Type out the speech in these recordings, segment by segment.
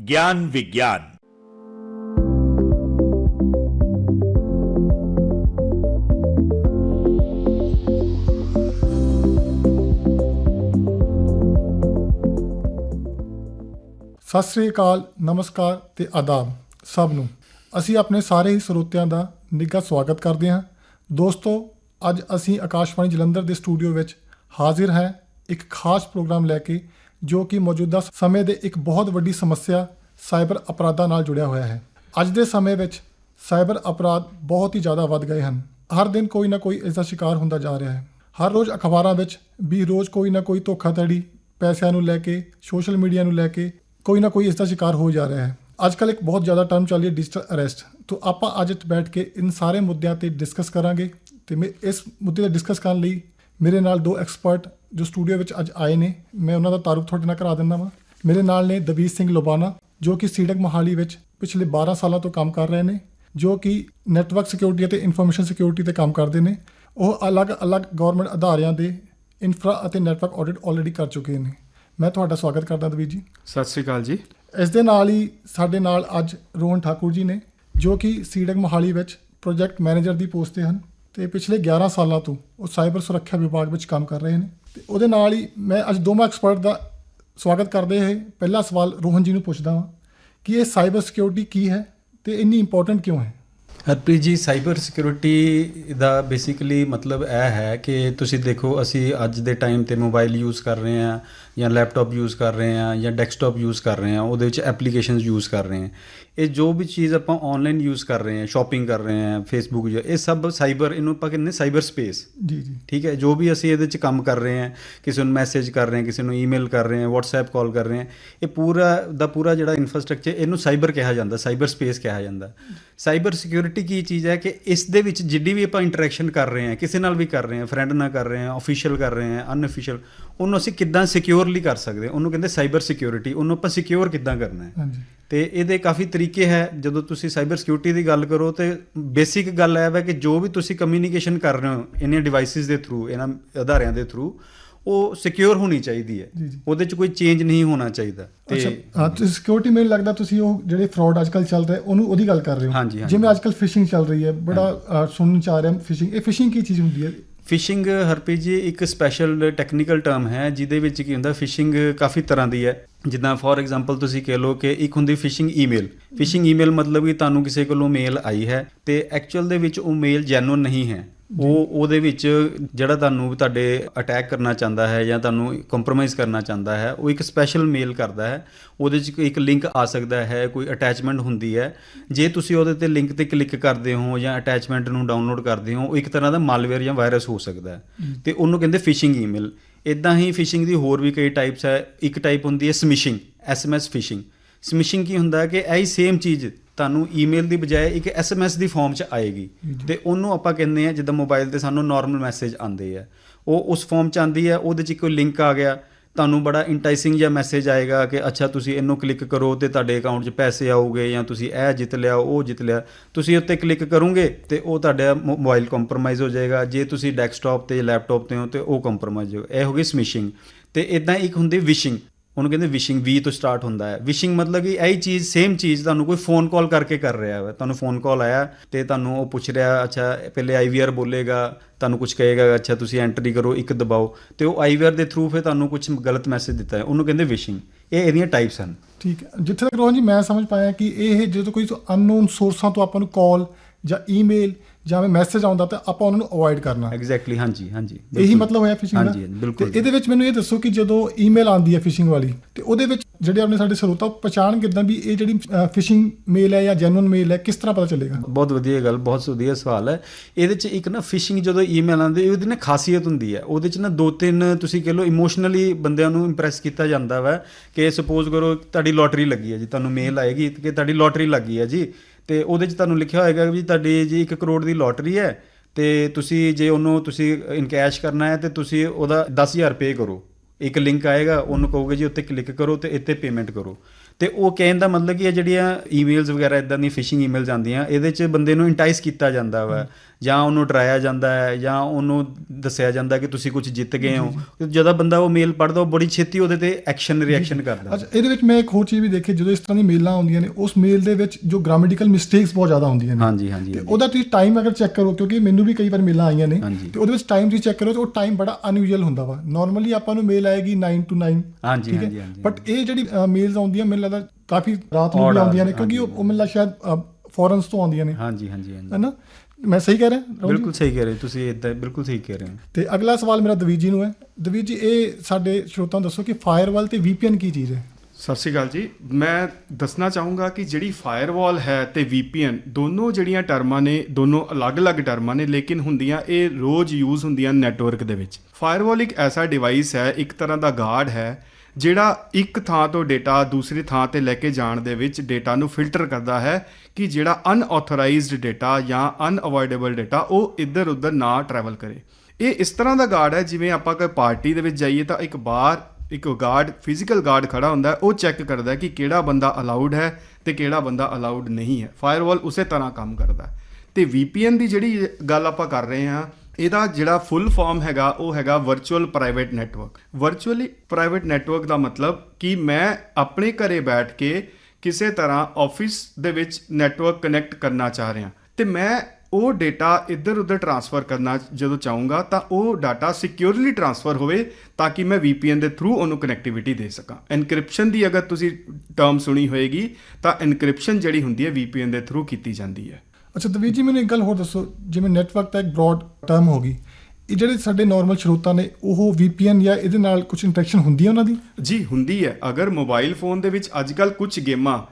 ज्ञान विज्ञान ਸਤਿ ਸ੍ਰੀ ਅਕਾਲ ਨਮਸਕਾਰ ਤੇ ਆਦਾਬ ਸਭ ਨੂੰ ਅਸੀਂ ਆਪਣੇ ਸਾਰੇ ਹੀ ਸਰੋਤਿਆਂ ਦਾ ਨਿੱਘਾ ਸਵਾਗਤ ਕਰਦੇ ਹਾਂ ਦੋਸਤੋ ਅੱਜ ਅਸੀਂ ਆਕਾਸ਼ਵਾਣੀ ਜਲੰਧਰ ਦੇ ਸਟੂਡੀਓ ਵਿੱਚ ਹਾਜ਼ਰ ਹੈ ਇੱਕ ਖਾਸ ਪ੍ਰੋਗਰਾਮ ਲੈ ਕੇ ਜੋ ਕਿ ਮੌਜੂਦਾ ਸਮੇਂ ਦੇ ਇੱਕ ਬਹੁਤ ਵੱਡੀ ਸਮੱਸਿਆ ਸਾਈਬਰ ਅਪਰਾਧਾਂ ਨਾਲ ਜੁੜਿਆ ਹੋਇਆ ਹੈ। ਅੱਜ ਦੇ ਸਮੇਂ ਵਿੱਚ ਸਾਈਬਰ ਅਪਰਾਧ ਬਹੁਤ ਹੀ ਜ਼ਿਆਦਾ ਵੱਧ ਗਏ ਹਨ। ਹਰ ਦਿਨ ਕੋਈ ਨਾ ਕੋਈ ਇਸ ਦਾ ਸ਼ਿਕਾਰ ਹੁੰਦਾ ਜਾ ਰਿਹਾ ਹੈ। ਹਰ ਰੋਜ਼ ਅਖਬਾਰਾਂ ਵਿੱਚ ਵੀ ਰੋਜ਼ ਕੋਈ ਨਾ ਕੋਈ ਧੋਖਾਧੜੀ ਪੈਸਿਆਂ ਨੂੰ ਲੈ ਕੇ, ਸੋਸ਼ਲ ਮੀਡੀਆ ਨੂੰ ਲੈ ਕੇ ਕੋਈ ਨਾ ਕੋਈ ਇਸ ਦਾ ਸ਼ਿਕਾਰ ਹੋ ਜਾ ਰਿਹਾ ਹੈ। ਅੱਜ ਕੱਲ ਇੱਕ ਬਹੁਤ ਜ਼ਿਆਦਾ ਟਰਮ ਚੱਲ ਰਹੀ ਹੈ ਡਿਜੀਟਲ ਅਰੈਸਟ। ਤੋਂ ਆਪਾਂ ਅੱਜ ਬੈਠ ਕੇ ਇਨ ਸਾਰੇ ਮੁੱਦਿਆਂ ਤੇ ਡਿਸਕਸ ਕਰਾਂਗੇ ਤੇ ਮੈਂ ਇਸ ਮੁੱਦੇ ਤੇ ਡਿਸਕਸ ਕਰਨ ਲਈ ਮੇਰੇ ਨਾਲ ਦੋ ਐਕਸਪਰਟ ਜੋ ਸਟੂਡੀਓ ਵਿੱਚ ਅੱਜ ਆਏ ਨੇ ਮੈਂ ਉਹਨਾਂ ਦਾ ਤਾਰੁਫ ਤੁਹਾਡੇ ਨਾਲ ਕਰਾ ਦਿੰਦਾ ਵਾਂ। ਮੇਰੇ ਨਾਲ ਨੇ ਦਵੀਰ ਸਿੰਘ ਲੋਬਾਨਾ ਜੋ ਕਿ ਸੀਡਕ ਮੋਹਾਲੀ ਵਿੱਚ ਪਿਛਲੇ 12 ਸਾਲਾਂ ਤੋਂ ਕੰਮ ਕਰ ਰਹੇ ਨੇ ਜੋ ਕਿ ਨੈਟਵਰਕ ਸਿਕਿਉਰਿਟੀ ਅਤੇ ਇਨਫੋਰਮੇਸ਼ਨ ਸਿਕਿਉਰਿਟੀ ਤੇ ਕੰਮ ਕਰਦੇ ਨੇ। ਉਹ ਅਲੱਗ-ਅਲੱਗ ਗਵਰਨਮੈਂਟ ਅਦਾਰਿਆਂ ਦੇ ਇਨਫਰਾ ਅਤੇ ਨੈਟਵਰਕ ਆਡਿਟ ਆਲਰੇਡੀ ਕਰ ਚੁੱਕੇ ਨੇ। ਮੈਂ ਤੁਹਾਡਾ ਸਵਾਗਤ ਕਰਦਾ ਦਵੀਰ ਜੀ। ਸਤਿ ਸ੍ਰੀ ਅਕਾਲ ਜੀ। ਇਸ ਦੇ ਨਾਲ ਹੀ ਸਾਡੇ ਨਾਲ ਅੱਜ ਰੋਹਨ ਠਾਕੁਰ ਜੀ ਨੇ ਜੋ ਕਿ ਸੀਡਕ ਮੋਹਾਲੀ ਵਿੱਚ ਪ੍ਰੋਜੈਕਟ ਮੈਨੇਜਰ ਦੀ ਪੋਸਟ ਤੇ ਹਨ ਤੇ ਪਿਛਲੇ 11 ਸਾਲਾਂ ਤੋਂ ਉਹ ਸਾਈਬਰ ਸੁਰੱਖਿਆ ਵਿਭਾਗ ਵਿੱਚ ਕੰਮ ਕਰ ਰਹੇ ਨੇ। ਤੇ ਉਹਦੇ ਨਾਲ ਹੀ ਮੈਂ ਅੱਜ ਦੋਵਾਂ ਐਕਸਪਰਟ ਦਾ ਸਵਾਗਤ ਕਰਦੇ ਹੋਏ ਪਹਿਲਾ ਸਵਾਲ ਰੋਹਨ ਜੀ ਨੂੰ ਪੁੱਛਦਾ ਹਾਂ ਕਿ ਇਹ ਸਾਈਬਰ ਸਿਕਿਉਰਿਟੀ ਕੀ ਹੈ ਤੇ ਇੰਨੀ ਇੰਪੋਰਟੈਂਟ ਕਿਉਂ ਹੈ? ਹਰਪ੍ਰੀਤ ਜੀ, ਸਾਈਬਰ ਸਿਕਿਉਰਿਟੀ ਦਾ ਬੇਸਿਕਲੀ ਮਤਲਬ ਇਹ ਹੈ ਕਿ ਤੁਸੀਂ ਦੇਖੋ, ਅਸੀਂ ਅੱਜ ਦੇ ਟਾਈਮ ਤੇ ਮੋਬਾਈਲ ਯੂਜ਼ ਕਰ ਰਹੇ ਹਾਂ ਜਾਂ ਲੈਪਟਾਪ ਯੂਜ਼ ਕਰ ਰਹੇ ਹਾਂ ਜਾਂ ਡੈਸਕਟਾਪ ਯੂਜ਼ ਕਰ ਰਹੇ ਹਾਂ ਉਹਦੇ ਵਿੱਚ ਐਪਲੀਕੇਸ਼ਨਸ ਯੂਜ਼ ਕਰ ਰਹੇ ਹਾਂ ਇਹ ਜੋ ਵੀ ਚੀਜ਼ ਆਪਾਂ ਆਨਲਾਈਨ ਯੂਜ਼ ਕਰ ਰਹੇ ਹਾਂ ਸ਼ਾਪਿੰਗ ਕਰ ਰਹੇ ਹਾਂ ਫੇਸਬੁੱਕ ਜਾਂ ਇਹ ਸਭ ਸਾਈਬਰ ਇਹਨੂੰ ਆਪਾਂ ਕਹਿੰਦੇ ਸਾਈਬਰ ਸਪੇਸ ਜੀ ਜੀ ਠੀਕ ਹੈ ਜੋ ਵੀ ਅਸੀਂ ਇਹਦੇ ਵਿੱਚ ਕੰਮ ਕਰ ਰਹੇ ਹਾਂ ਕਿਸੇ ਨੂੰ ਮੈਸੇਜ ਕਰ ਰਹੇ ਹਾਂ ਕਿਸੇ ਨੂੰ ਈਮੇਲ ਕਰ ਰਹੇ ਹਾਂ WhatsApp ਕਾਲ ਕਰ ਰਹੇ ਹਾਂ ਇਹ ਪੂਰਾ ਦਾ ਪੂਰਾ ਜਿਹੜਾ ਇਨਫਰਾਸਟ੍ਰਕਚਰ ਇਹਨੂੰ ਸਾਈਬਰ ਕਿਹਾ ਜਾਂਦਾ ਸਾਈਬਰ ਸਪੇਸ ਕਿਹਾ ਜਾਂਦਾ ਸਾਈਬਰ ਸਿਕਿਉਰਿਟੀ ਕੀ ਚੀਜ਼ ਹੈ ਕਿ ਇਸ ਦੇ ਵਿੱਚ ਜਿੱਡੀ ਵੀ ਆਪਾਂ ਇੰਟਰੈਕਸ਼ਨ ਕਰ ਰਹੇ ਹਾਂ ਕਿਸੇ ਨਾਲ ਵੀ ਕਰ ਰਹੇ ਹਾਂ ਫਰੈਂਡ ਨਾਲ ਕਰ ਰਹੇ ਹਾਂ ਆਫੀਸ਼ੀਅਲ ਕਰ ਰਹੇ ਹਾਂ ਅਨਅਫੀਸ਼ੀਅਲ ਉਹਨੂੰ ਅਸੀਂ ਕਿੱਦਾਂ ਸਿਕਿਉਰਲੀ ਕਰ ਸਕਦੇ ਹਾਂ। ਉਹਨੂੰ ਕਹਿੰਦੇ ਸਾਈਬਰ ਸਿਕਿਉਰਿਟੀ ਉਹਨੂੰ ਆਪਾਂ ਸਿਕਿਉਰ ਕਿੱਦਾਂ ਕਰਨਾ ਹੈ? ਤੇ ਇਹਦੇ ਕਾਫੀ ਤਰੀਕੇ ਹੈ। ਜਦੋਂ ਤੁਸੀਂ ਸਾਈਬਰ ਸਿਕਿਉਰਿਟੀ ਦੀ ਗੱਲ ਕਰੋ ਤੇ ਬੇਸਿਕ ਗੱਲ ਹੈ ਕਿ ਜੋ ਵੀ ਤੁਸੀਂ ਕਮਿਊਨੀਕੇਸ਼ਨ ਕਰ ਰਹੇ ਹੋ ਇਹਨਾਂ ਡਿਵਾਈਸਿਸ ਦੇ ਥਰੂ ਇਹਨਾਂ ਅਧਾਰਿਆਂ ਦੇ ਥਰੂ ਉਹ ਸਿਕਿਉਰ ਹੋਣੀ ਚਾਹੀਦੀ ਹੈ। ਉਹਦੇ 'ਚ ਕੋਈ ਚੇਂਜ ਨਹੀਂ ਹੋਣਾ ਚਾਹੀਦਾ। ਅੱਛਾ ਤੇ ਹਾਂ ਤੇ ਸਿਕਿਉਰਿਟੀ ਮੈਨੂੰ ਲੱਗਦਾ ਤੁਸੀਂ ਉਹ ਜਿਹੜੇ ਫਰਾਡ ਅੱਜਕੱਲ ਚੱਲ ਰਿਹਾ ਉਹਨੂੰ ਉਹਦੀ ਗੱਲ ਕਰ ਰਹੇ ਹੋ। ਜਿਵੇਂ ਅੱਜਕੱਲ ਫਿਸ਼ਿੰਗ ਚੱਲ ਰਹੀ ਹੈ ਬੜਾ ਸੁਣਨ ਚ ਆ ਰਿਹਾ ਫਿਸ਼ਿੰਗ ਇਹ ਫਿਸ਼ਿੰਗ ਕੀ ਚੀਜ਼ ਹੁੰਦੀ ਹੈ? ਫਿਸ਼ਿੰਗ ਹਰਪ੍ਰੀਤ ਜੀ, ਇੱਕ ਸਪੈਸ਼ਲ ਟੈਕਨੀਕਲ ਟਰਮ ਹੈ, ਜਿਹਦੇ ਵਿੱਚ ਕੀ ਹੁੰਦਾ ਫਿਸ਼ਿੰਗ ਕਾਫੀ ਤਰ੍ਹਾਂ ਦੀ ਹੈ। ਜਿੱਦਾਂ ਫੋਰ ਐਗਜ਼ਾਮਪਲ ਤੁਸੀਂ ਕਹਿ ਲਓ ਕਿ ਇੱਕ ਹੁੰਦੀ ਫਿਸ਼ਿੰਗ ਈਮੇਲ ਫਿਸ਼ਿੰਗ ਈਮੇਲ ਮਤਲਬ ਕਿ ਤੁਹਾਨੂੰ ਕਿਸੇ ਕੋਲੋਂ ਮੇਲ ਆਈ ਹੈ ਤੇ ਐਕਚੁਅਲ ਦੇ ਵਿੱਚ ਉਹ ਮੇਲ ਜੈਨੂਇਨ ਨਹੀਂ ਹੈ। ਉਹ ਉਹਦੇ ਵਿੱਚ ਜਿਹੜਾ ਤੁਹਾਨੂੰ ਤੁਹਾਡੇ ਅਟੈਕ ਕਰਨਾ ਚਾਹੁੰਦਾ ਹੈ ਜਾਂ ਤੁਹਾਨੂੰ ਕੰਪਰੋਮਾਈਜ਼ ਕਰਨਾ ਚਾਹੁੰਦਾ ਹੈ ਉਹ ਇੱਕ ਸਪੈਸ਼ਲ ਮੇਲ ਕਰਦਾ ਹੈ। ਉਹਦੇ 'ਚ ਇੱਕ ਲਿੰਕ ਆ ਸਕਦਾ ਹੈ ਕੋਈ ਅਟੈਚਮੈਂਟ ਹੁੰਦੀ ਹੈ। ਜੇ ਤੁਸੀਂ ਉਹਦੇ ਤੇ ਲਿੰਕ ਤੇ ਕਲਿੱਕ ਕਰਦੇ ਹੋ ਜਾਂ ਅਟੈਚਮੈਂਟ ਨੂੰ ਡਾਊਨਲੋਡ ਕਰਦੇ ਹੋ ਉਹ ਇੱਕ ਤਰ੍ਹਾਂ ਦਾ ਮਾਲਵੇਅਰ ਜਾਂ ਵਾਇਰਸ ਹੋ ਸਕਦਾ ਹੈ। ਤੇ ਉਹਨੂੰ ਕਹਿੰਦੇ ਫਿਸ਼ਿੰਗ ਈਮੇਲ ਇਦਾਂ ਹੀ ਫਿਸ਼ਿੰਗ ਦੀ ਹੋਰ ਵੀ ਕਈ ਟਾਈਪਸ ਹੈ। ਇੱਕ ਟਾਈਪ ਹੁੰਦੀ ਹੈ ਸਮਿਸ਼ਿੰਗ ਐਸਐਮਐਸ ਫਿਸ਼ਿੰਗ ਸਮਿਸ਼ਿੰਗ ਕੀ ਹੁੰਦਾ ਹੈ ਕਿ ਇਹੀ ਸੇਮ ਚੀਜ਼ ਤੁਹਾਨੂੰ ਈਮੇਲ ਦੀ ਬਜਾਏ ਇੱਕ ਐਸਐਮਐਸ ਦੀ ਫਾਰਮ 'ਚ ਆਏਗੀ। ਤੇ ਉਹਨੂੰ ਆਪਾਂ ਕਹਿੰਦੇ ਆ ਜਿੱਦਾਂ ਮੋਬਾਈਲ ਤੇ ਸਾਨੂੰ ਨਾਰਮਲ ਮੈਸੇਜ ਆਉਂਦੇ ਆ। ਉਹ ਉਸ ਫਾਰਮ 'ਚ ਆਉਂਦੀ ਹੈ ਉਹਦੇ 'ਚ ਕੋਈ ਲਿੰਕ ਆ ਗਿਆ ਤੁਹਾਨੂੰ ਬੜਾ ਇੰਟਾਈਸਿੰਗ ਜਿਹਾ ਮੈਸੇਜ ਆਏਗਾ ਕਿ ਅੱਛਾ ਤੁਸੀਂ ਇਹਨੂੰ ਕਲਿੱਕ ਕਰੋ ਤੇ ਤੁਹਾਡੇ ਅਕਾਊਂਟ 'ਚ ਪੈਸੇ ਆਉਗੇ ਜਾਂ ਤੁਸੀਂ ਇਹ ਜਿੱਤ ਲਿਆ ਉਹ ਜਿੱਤ ਲਿਆ। ਤੁਸੀਂ ਉੱਤੇ ਕਲਿੱਕ ਕਰੋਗੇ ਤੇ ਉਹ ਤੁਹਾਡਾ ਮੋਬਾਈਲ ਕੰਪਰੋਮਾਈਜ਼ ਹੋ ਜਾਏਗਾ। ਜੇ ਤੁਸੀਂ ਡੈਸਕਟਾਪ ਤੇ ਲੈਪਟਾਪ ਤੇ ਹੋ ਤੇ ਉਹ ਕੰਪਰੋਮਾਈਜ਼ ਹੋ ਇਹ ਹੋ ਗਈ ਸਮਿਸ਼ਿੰਗ ਤੇ ਇਦਾਂ ਇੱਕ ਹੁੰਦੀ ਵਿਸ਼ਿੰਗ ਉਹਨੂੰ ਕਹਿੰਦੇ ਵਿਸ਼ਿੰਗ ਵੀ ਤੋਂ ਸਟਾਰਟ ਹੁੰਦਾ ਹੈ। ਵਿਸ਼ਿੰਗ ਮਤਲਬ ਕਿ ਇਹੀ ਚੀਜ਼ ਸੇਮ ਚੀਜ਼, ਤੁਹਾਨੂੰ ਕੋਈ ਫੋਨ ਕਾਲ ਕਰਕੇ ਕਰ ਰਿਹਾ ਹੈ। ਤੁਹਾਨੂੰ ਫੋਨ ਕਾਲ ਆਇਆ ਤੇ ਤੁਹਾਨੂੰ ਉਹ ਪੁੱਛ ਰਿਹਾ, ਅੱਛਾ, ਪਹਿਲੇ ਆਈਵੀਆਰ ਬੋਲੇਗਾ, ਤੁਹਾਨੂੰ ਕੁਝ ਕਹੇਗਾ, ਅੱਛਾ, ਤੁਸੀਂ ਐਂਟਰੀ ਕਰੋ, ਇੱਕ ਦਬਾਓ। ਤੇ ਉਹ ਆਈਵੀਆਰ ਦੇ ਥਰੂ ਫਿਰ ਤੁਹਾਨੂੰ ਕੁਝ ਗਲਤ ਮੈਸੇਜ ਦਿੱਤਾ ਹੈ। ਉਹਨੂੰ ਕਹਿੰਦੇ ਵਿਸ਼ਿੰਗ ਇਹ ਇਹਦੀਆਂ ਟਾਈਪਸ ਹਨ। ਠੀਕ ਹੈ। ਜਿੱਥੇ ਤੱਕ ਰੋਹਨ ਜੀ, ਮੈਂ ਸਮਝ ਪਾਇਆ ਕਿ ਇਹ ਜਦੋਂ ਕੋਈ ਅਨਨੋਨ ਸੋਰਸਾਂ ਤੋਂ ਆਪਾਂ ਨੂੰ ਕਾਲ ਜਾਂ ਈਮੇਲ ਜਾਂ ਮੈਸੇਜ ਆਉਂਦਾ ਤਾਂ ਆਪਾਂ ਉਹਨਾਂ ਨੂੰ ਅਵੋਇਡ ਕਰਨਾ। ਐਗਜ਼ੈਕਟਲੀ ਹਾਂਜੀ ਹਾਂਜੀ ਇਹੀ। ਮਤਲਬ ਹੋਇਆ ਫਿਸ਼ਿੰਗ ਦਾ। ਹਾਂਜੀ, ਬਿਲਕੁਲ। ਤੇ ਇਹਦੇ ਵਿੱਚ ਮੈਨੂੰ ਇਹ ਦੱਸੋ ਕਿ ਜਦੋਂ ਈਮੇਲ ਆਉਂਦੀ ਹੈ ਫਿਸ਼ਿੰਗ ਵਾਲੀ ਤੇ ਉਹਦੇ ਵਿੱਚ ਜਿਹੜੇ ਆਪਣੇ ਸਾਡੇ ਸਰੋਤਾ ਉਹ ਪਛਾਣ ਕਿਦਾਂ ਵੀ ਇਹ ਜਿਹੜੀ ਫਿਸ਼ਿੰਗ ਮੇਲ ਹੈ ਜਾਂ ਜੈਨੂਇਨ ਮੇਲ ਹੈ ਕਿਸ ਤਰ੍ਹਾਂ ਪਤਾ ਚੱਲੇਗਾ? ਬਹੁਤ ਵਧੀਆ ਗੱਲ ਬਹੁਤ ਵਧੀਆ ਸਵਾਲ ਹੈ। ਇਹਦੇ ਚ ਇੱਕ ਨਾ ਫਿਸ਼ਿੰਗ ਜਦੋਂ ਈਮੇਲ ਆਉਂਦੀ ਉਹਦੀ ਨਾ ਖਾਸੀਅਤ ਹੁੰਦੀ ਹੈ। ਉਹਦੇ ਚ ਨਾ ਦੋ ਤਿੰਨ ਤੁਸੀਂ ਕਹ ਲਓ ਇਮੋਸ਼ਨਲੀ ਬੰਦਿਆਂ ਨੂੰ ਇੰਪ੍ਰੈਸ ਕੀਤਾ ਜਾਂਦਾ ਵਾ ਕਿ ਸਪੋਜ਼ ਕਰੋ ਤੁਹਾਡੀ ਲੋਟਰੀ ਲੱਗੀ ਹੈ ਜੀ ਤੁਹਾਨੂੰ ਮੇਲ ਆਏਗੀ ਕਿ ਤੁਹਾਡੀ ਲੋਟਰੀ ਲੱਗੀ ਹੈ ਜੀ। ਤੇ ਉਹਦੇ ਚ ਤੁਹਾਨੂੰ ਲਿਖਿਆ ਹੋਏਗਾ ਵੀ ਤੁਹਾਡੀ ਜੀ 1 ਕਰੋੜ ਦੀ ਲੋਟਰੀ ਹੈ ਤੇ ਤੁਸੀਂ ਜੇ ਉਹਨੂੰ ਤੁਸੀਂ ਇਨਕੈਸ਼ ਕਰਨਾ ਹੈ ਤੇ ਤੁਸੀਂ ਉਹਦਾ 10000 ਪੇ ਕਰੋ। ਇੱਕ ਲਿੰਕ ਆਏਗਾ, ਉਹਨੂੰ ਕਹੋਗੇ ਜੀ ਉੱਤੇ ਕਲਿੱਕ ਕਰੋ ਤੇ ਇੱਥੇ ਪੇਮੈਂਟ ਕਰੋ। ਤੇ ਉਹ ਕਹਿਣ ਦਾ ਮਤਲਬ ਕਿ ਇਹ ਜਿਹੜੀਆਂ ਈਮੇਲਸ ਵਗੈਰਾ ਇਦਾਂ ਦੀਆਂ ਫਿਸ਼ਿੰਗ ਈਮੇਲਸ ਆਉਂਦੀਆਂ, ਇਹਦੇ 'ਚ ਬੰਦੇ ਨੂੰ ਇੰਟਾਈਸ ਕੀਤਾ ਜਾਂਦਾ ਵਾ। ਜਾਂ ਉਹਨੂੰ ਡਰਾਇਆ ਜਾਂਦਾ ਹੈ ਜਾਂ ਉਹਨੂੰ ਦੱਸਿਆ ਜਾਂਦਾ ਕਿ ਤੁਸੀਂ ਕੁਝ ਜਿੱਤ ਗਏ ਹੋ। ਜਦੋਂ ਬੰਦਾ ਉਹ ਮੇਲ ਪੜ੍ਹਦਾ ਉਹ ਬੜੀ ਛੇਤੀ ਉਹਦੇ ਤੇ ਐਕਸ਼ਨ ਰਿਐਕਸ਼ਨ ਕਰਦਾ। ਅੱਛਾ ਇਹਦੇ ਵਿੱਚ ਮੈਂ ਇੱਕ ਹੋਰ ਚੀਜ਼ ਵੀ ਦੇਖੀ ਜਦੋਂ ਇਸ ਤਰ੍ਹਾਂ ਦੀ ਮੇਲਾਂ ਆਉਂਦੀਆਂ ਨੇ ਉਸ ਮੇਲ ਦੇ ਵਿੱਚ ਜੋ ਗ੍ਰਾਮੈਟੀਕਲ ਮਿਸਟੇਕਸ ਬਹੁਤ ਜ਼ਿਆਦਾ ਹੁੰਦੀਆਂ ਨੇ। ਹਾਂਜੀ ਹਾਂਜੀ ਤੇ। ਉਹਦਾ ਤੁਸੀਂ ਟਾਈਮ ਅਗਰ ਚੈੱਕ ਕਰੋ ਕਿਉਂਕਿ ਮੈਨੂੰ ਵੀ ਕਈ ਵਾਰ ਮੇਲਾਂ ਆਈਆਂ ਨੇ। ਤੇ ਉਹਦੇ ਵਿੱਚ ਟਾਈਮ ਤੁਸੀਂ ਚੈੱਕ ਕਰੋ ਤੇ ਉਹ ਟਾਈਮ ਬੜਾ ਅਨਯੂਜੂਅਲ ਹੁੰਦਾ ਵਾ। ਨਾਰਮਲੀ ਆਪਾਂ ਨੂੰ ਮੇਲ ਆਏਗੀ 9 to 9 ਹਾਂਜੀ, ਹਾਂਜੀ, ਬਟ ਇਹ ਜਿਹੜੀ ਮੇਲਸ ਆਉਂਦੀਆਂ ਮੈਨੂੰ ਲੱਗਦਾ ਕਾਫੀ ਰਾਤ ਨੂੰ ਵੀ ਆਉਂਦੀਆਂ ਨੇ ਕਿਉਂਕਿ ਉਹ ਮੈਨੂੰ ਲੱਗਦਾ ਸ਼ਾਇਦ ਫੋਰਨਸ ਤੋਂ ਆਉਂਦੀਆਂ ਨੇ। ਹਾਂਜੀ ਹਾਂਜੀ ਹਾਂਜੀ। ਹੈਨਾ? ਮੈਂ ਸਹੀ ਕਹਿ ਰਿਹਾ? ਬਿਲਕੁਲ ਸਹੀ ਕਹਿ ਰਹੇ ਹੋ, ਤੁਸੀਂ ਇਦਾਂ ਬਿਲਕੁਲ ਸਹੀ ਕਹਿ ਰਹੇ ਹੋ। ਤੇ ਅਗਲਾ ਸਵਾਲ ਮੇਰਾ ਦਵੀਰ ਜੀ ਨੂੰ ਹੈ। ਦਵੀਰ ਜੀ ਇਹ ਸਾਡੇ ਸਰੋਤਾਂ ਨੂੰ ਦੱਸੋ ਕਿ ਫਾਇਰਵਾਲ ਤੇ VPN ਕੀ ਚੀਜ਼ ਹੈ? ਸਤਿ ਸ਼੍ਰੀ ਅਕਾਲ ਜੀ ਮੈਂ ਦੱਸਣਾ ਚਾਹੂੰਗਾ ਕਿ ਜਿਹੜੀ ਫਾਇਰਵਾਲ ਹੈ ਤੇ VPN ਦੋਨੋਂ ਜਿਹੜੀਆਂ ਟਰਮਾਂ ਨੇ ਦੋਨੋਂ ਅਲੱਗ-ਅਲੱਗ ਟਰਮਾਂ ਨੇ ਲੇਕਿਨ ਹੁੰਦੀਆਂ ਇਹ ਰੋਜ਼ ਯੂਜ਼ ਹੁੰਦੀਆਂ ਨੈਟਵਰਕ ਦੇ ਵਿੱਚ। ਫਾਇਰਵਾਲ ਇੱਕ ਐਸਾ ਡਿਵਾਈਸ ਹੈ ਇੱਕ ਤਰ੍ਹਾਂ ਦਾ ਗਾਰਡ ਹੈ ਜਿਹੜਾ ਇੱਕ ਥਾਂ ਤੋਂ ਡਾਟਾ ਦੂਸਰੀ ਥਾਂ ਤੇ ਲੈ ਕੇ ਜਾਣ ਦੇ ਵਿੱਚ ਡਾਟਾ ਨੂੰ ਫਿਲਟਰ ਕਰਦਾ ਹੈ ਕਿ ਜਿਹੜਾ ਅਨਆਥੋਰਾਈਜ਼ਡ ਡਾਟਾ ਜਾਂ ਅਨਅਵੋਇਡੇਬਲ ਡਾਟਾ ਉਹ ਇੱਧਰ ਉੱਧਰ ਨਾ ਟਰੈਵਲ ਕਰੇ। ਇਹ ਇਸ ਤਰ੍ਹਾਂ ਦਾ ਗਾਰਡ ਹੈ, ਜਿਵੇਂ ਆਪਾਂ ਕੋਈ ਪਾਰਟੀ ਦੇ ਵਿੱਚ ਜਾਈਏ ਤਾਂ ਇੱਕ ਬਾਹਰ ਇੱਕ ਗਾਰਡ ਫਿਜ਼ੀਕਲ ਗਾਰਡ ਖੜਾ ਹੁੰਦਾ ਉਹ ਚੈੱਕ ਕਰਦਾ ਕਿ ਕਿਹੜਾ ਬੰਦਾ ਅਲਾਉਡ ਹੈ ਤੇ ਕਿਹੜਾ ਬੰਦਾ ਅਲਾਉਡ ਨਹੀਂ ਹੈ। ਫਾਇਰਵਾਲ ਉਸੇ ਤਰ੍ਹਾਂ ਕੰਮ ਕਰਦਾ ਹੈ। ਤੇ VPN ਦੀ ਜਿਹੜੀ ਗੱਲ ਆਪਾਂ ਕਰ ਰਹੇ ਹਾਂ, ਇਹਦਾ ਜਿਹੜਾ ਫੁੱਲ ਫਾਰਮ ਹੈਗਾ, ਉਹ ਹੈਗਾ virtual private network virtually private network ਦਾ ਮਤਲਬ ਕਿ ਮੈਂ ਆਪਣੇ ਘਰੇ ਬੈਠ ਕੇ ਕਿਸੇ ਤਰ੍ਹਾਂ ਆਫਿਸ ਦੇ ਵਿੱਚ ਨੈਟਵਰਕ ਕਨੈਕਟ ਕਰਨਾ ਚਾਹ ਰਿਹਾ। ਤੇ ਮੈਂ ਉਹ ਡਾਟਾ ਇੱਧਰ ਉੱਧਰ ਟਰਾਂਸਫਰ ਕਰਨਾ ਜਦੋਂ ਚਾਹੂੰਗਾ ਤਾਂ ਉਹ ਡਾਟਾ ਸਿਕਿਉਰਲੀ ਟਰਾਂਸਫਰ ਹੋਵੇ ਤਾਂ ਕਿ ਮੈਂ VPN ਦੇ ਥਰੂ ਉਹਨੂੰ ਕਨੈਕਟੀਵਿਟੀ ਦੇ ਸਕਾਂ। ਐਨਕ੍ਰਿਪਸ਼ਨ ਦੀ ਅਗਰ ਤੁਸੀਂ ਟਰਮ ਸੁਣੀ ਹੋਏਗੀ ਤਾਂ ਐਨਕ੍ਰਿਪਸ਼ਨ ਜਿਹੜੀ ਹੁੰਦੀ ਹੈ VPN ਦੇ ਥਰੂ ਕੀਤੀ ਜਾਂਦੀ ਹੈ। ਅੱਛਾ ਦਵੀਰ ਜੀ, ਮੈਨੂੰ ਇੱਕ ਗੱਲ ਹੋਰ ਦੱਸੋ, ਜਿਵੇਂ ਨੈਟਵਰਕ ਤਾਂ ਇੱਕ ਬ੍ਰੌਡ ਟਰਮ ਹੋ ਗਈ ਇਹ ਜਿਹੜੇ ਸਾਡੇ ਨਾਰਮਲ ਸਰੋਤਾਂ ਨੇ, ਉਹ VPN ਜਾਂ ਇਹਦੇ ਨਾਲ ਕੁਝ ਇੰਟਰੈਕਸ਼ਨ ਹੁੰਦੀ ਹੈ ਉਹਨਾਂ ਦੀ? ਜੀ, ਹੁੰਦੀ ਹੈ। ਅਗਰ ਮੋਬਾਈਲ ਫੋਨ ਦੇ ਵਿੱਚ ਅੱਜਕੱਲ ਕੁਝ ਗੇਮਾਂ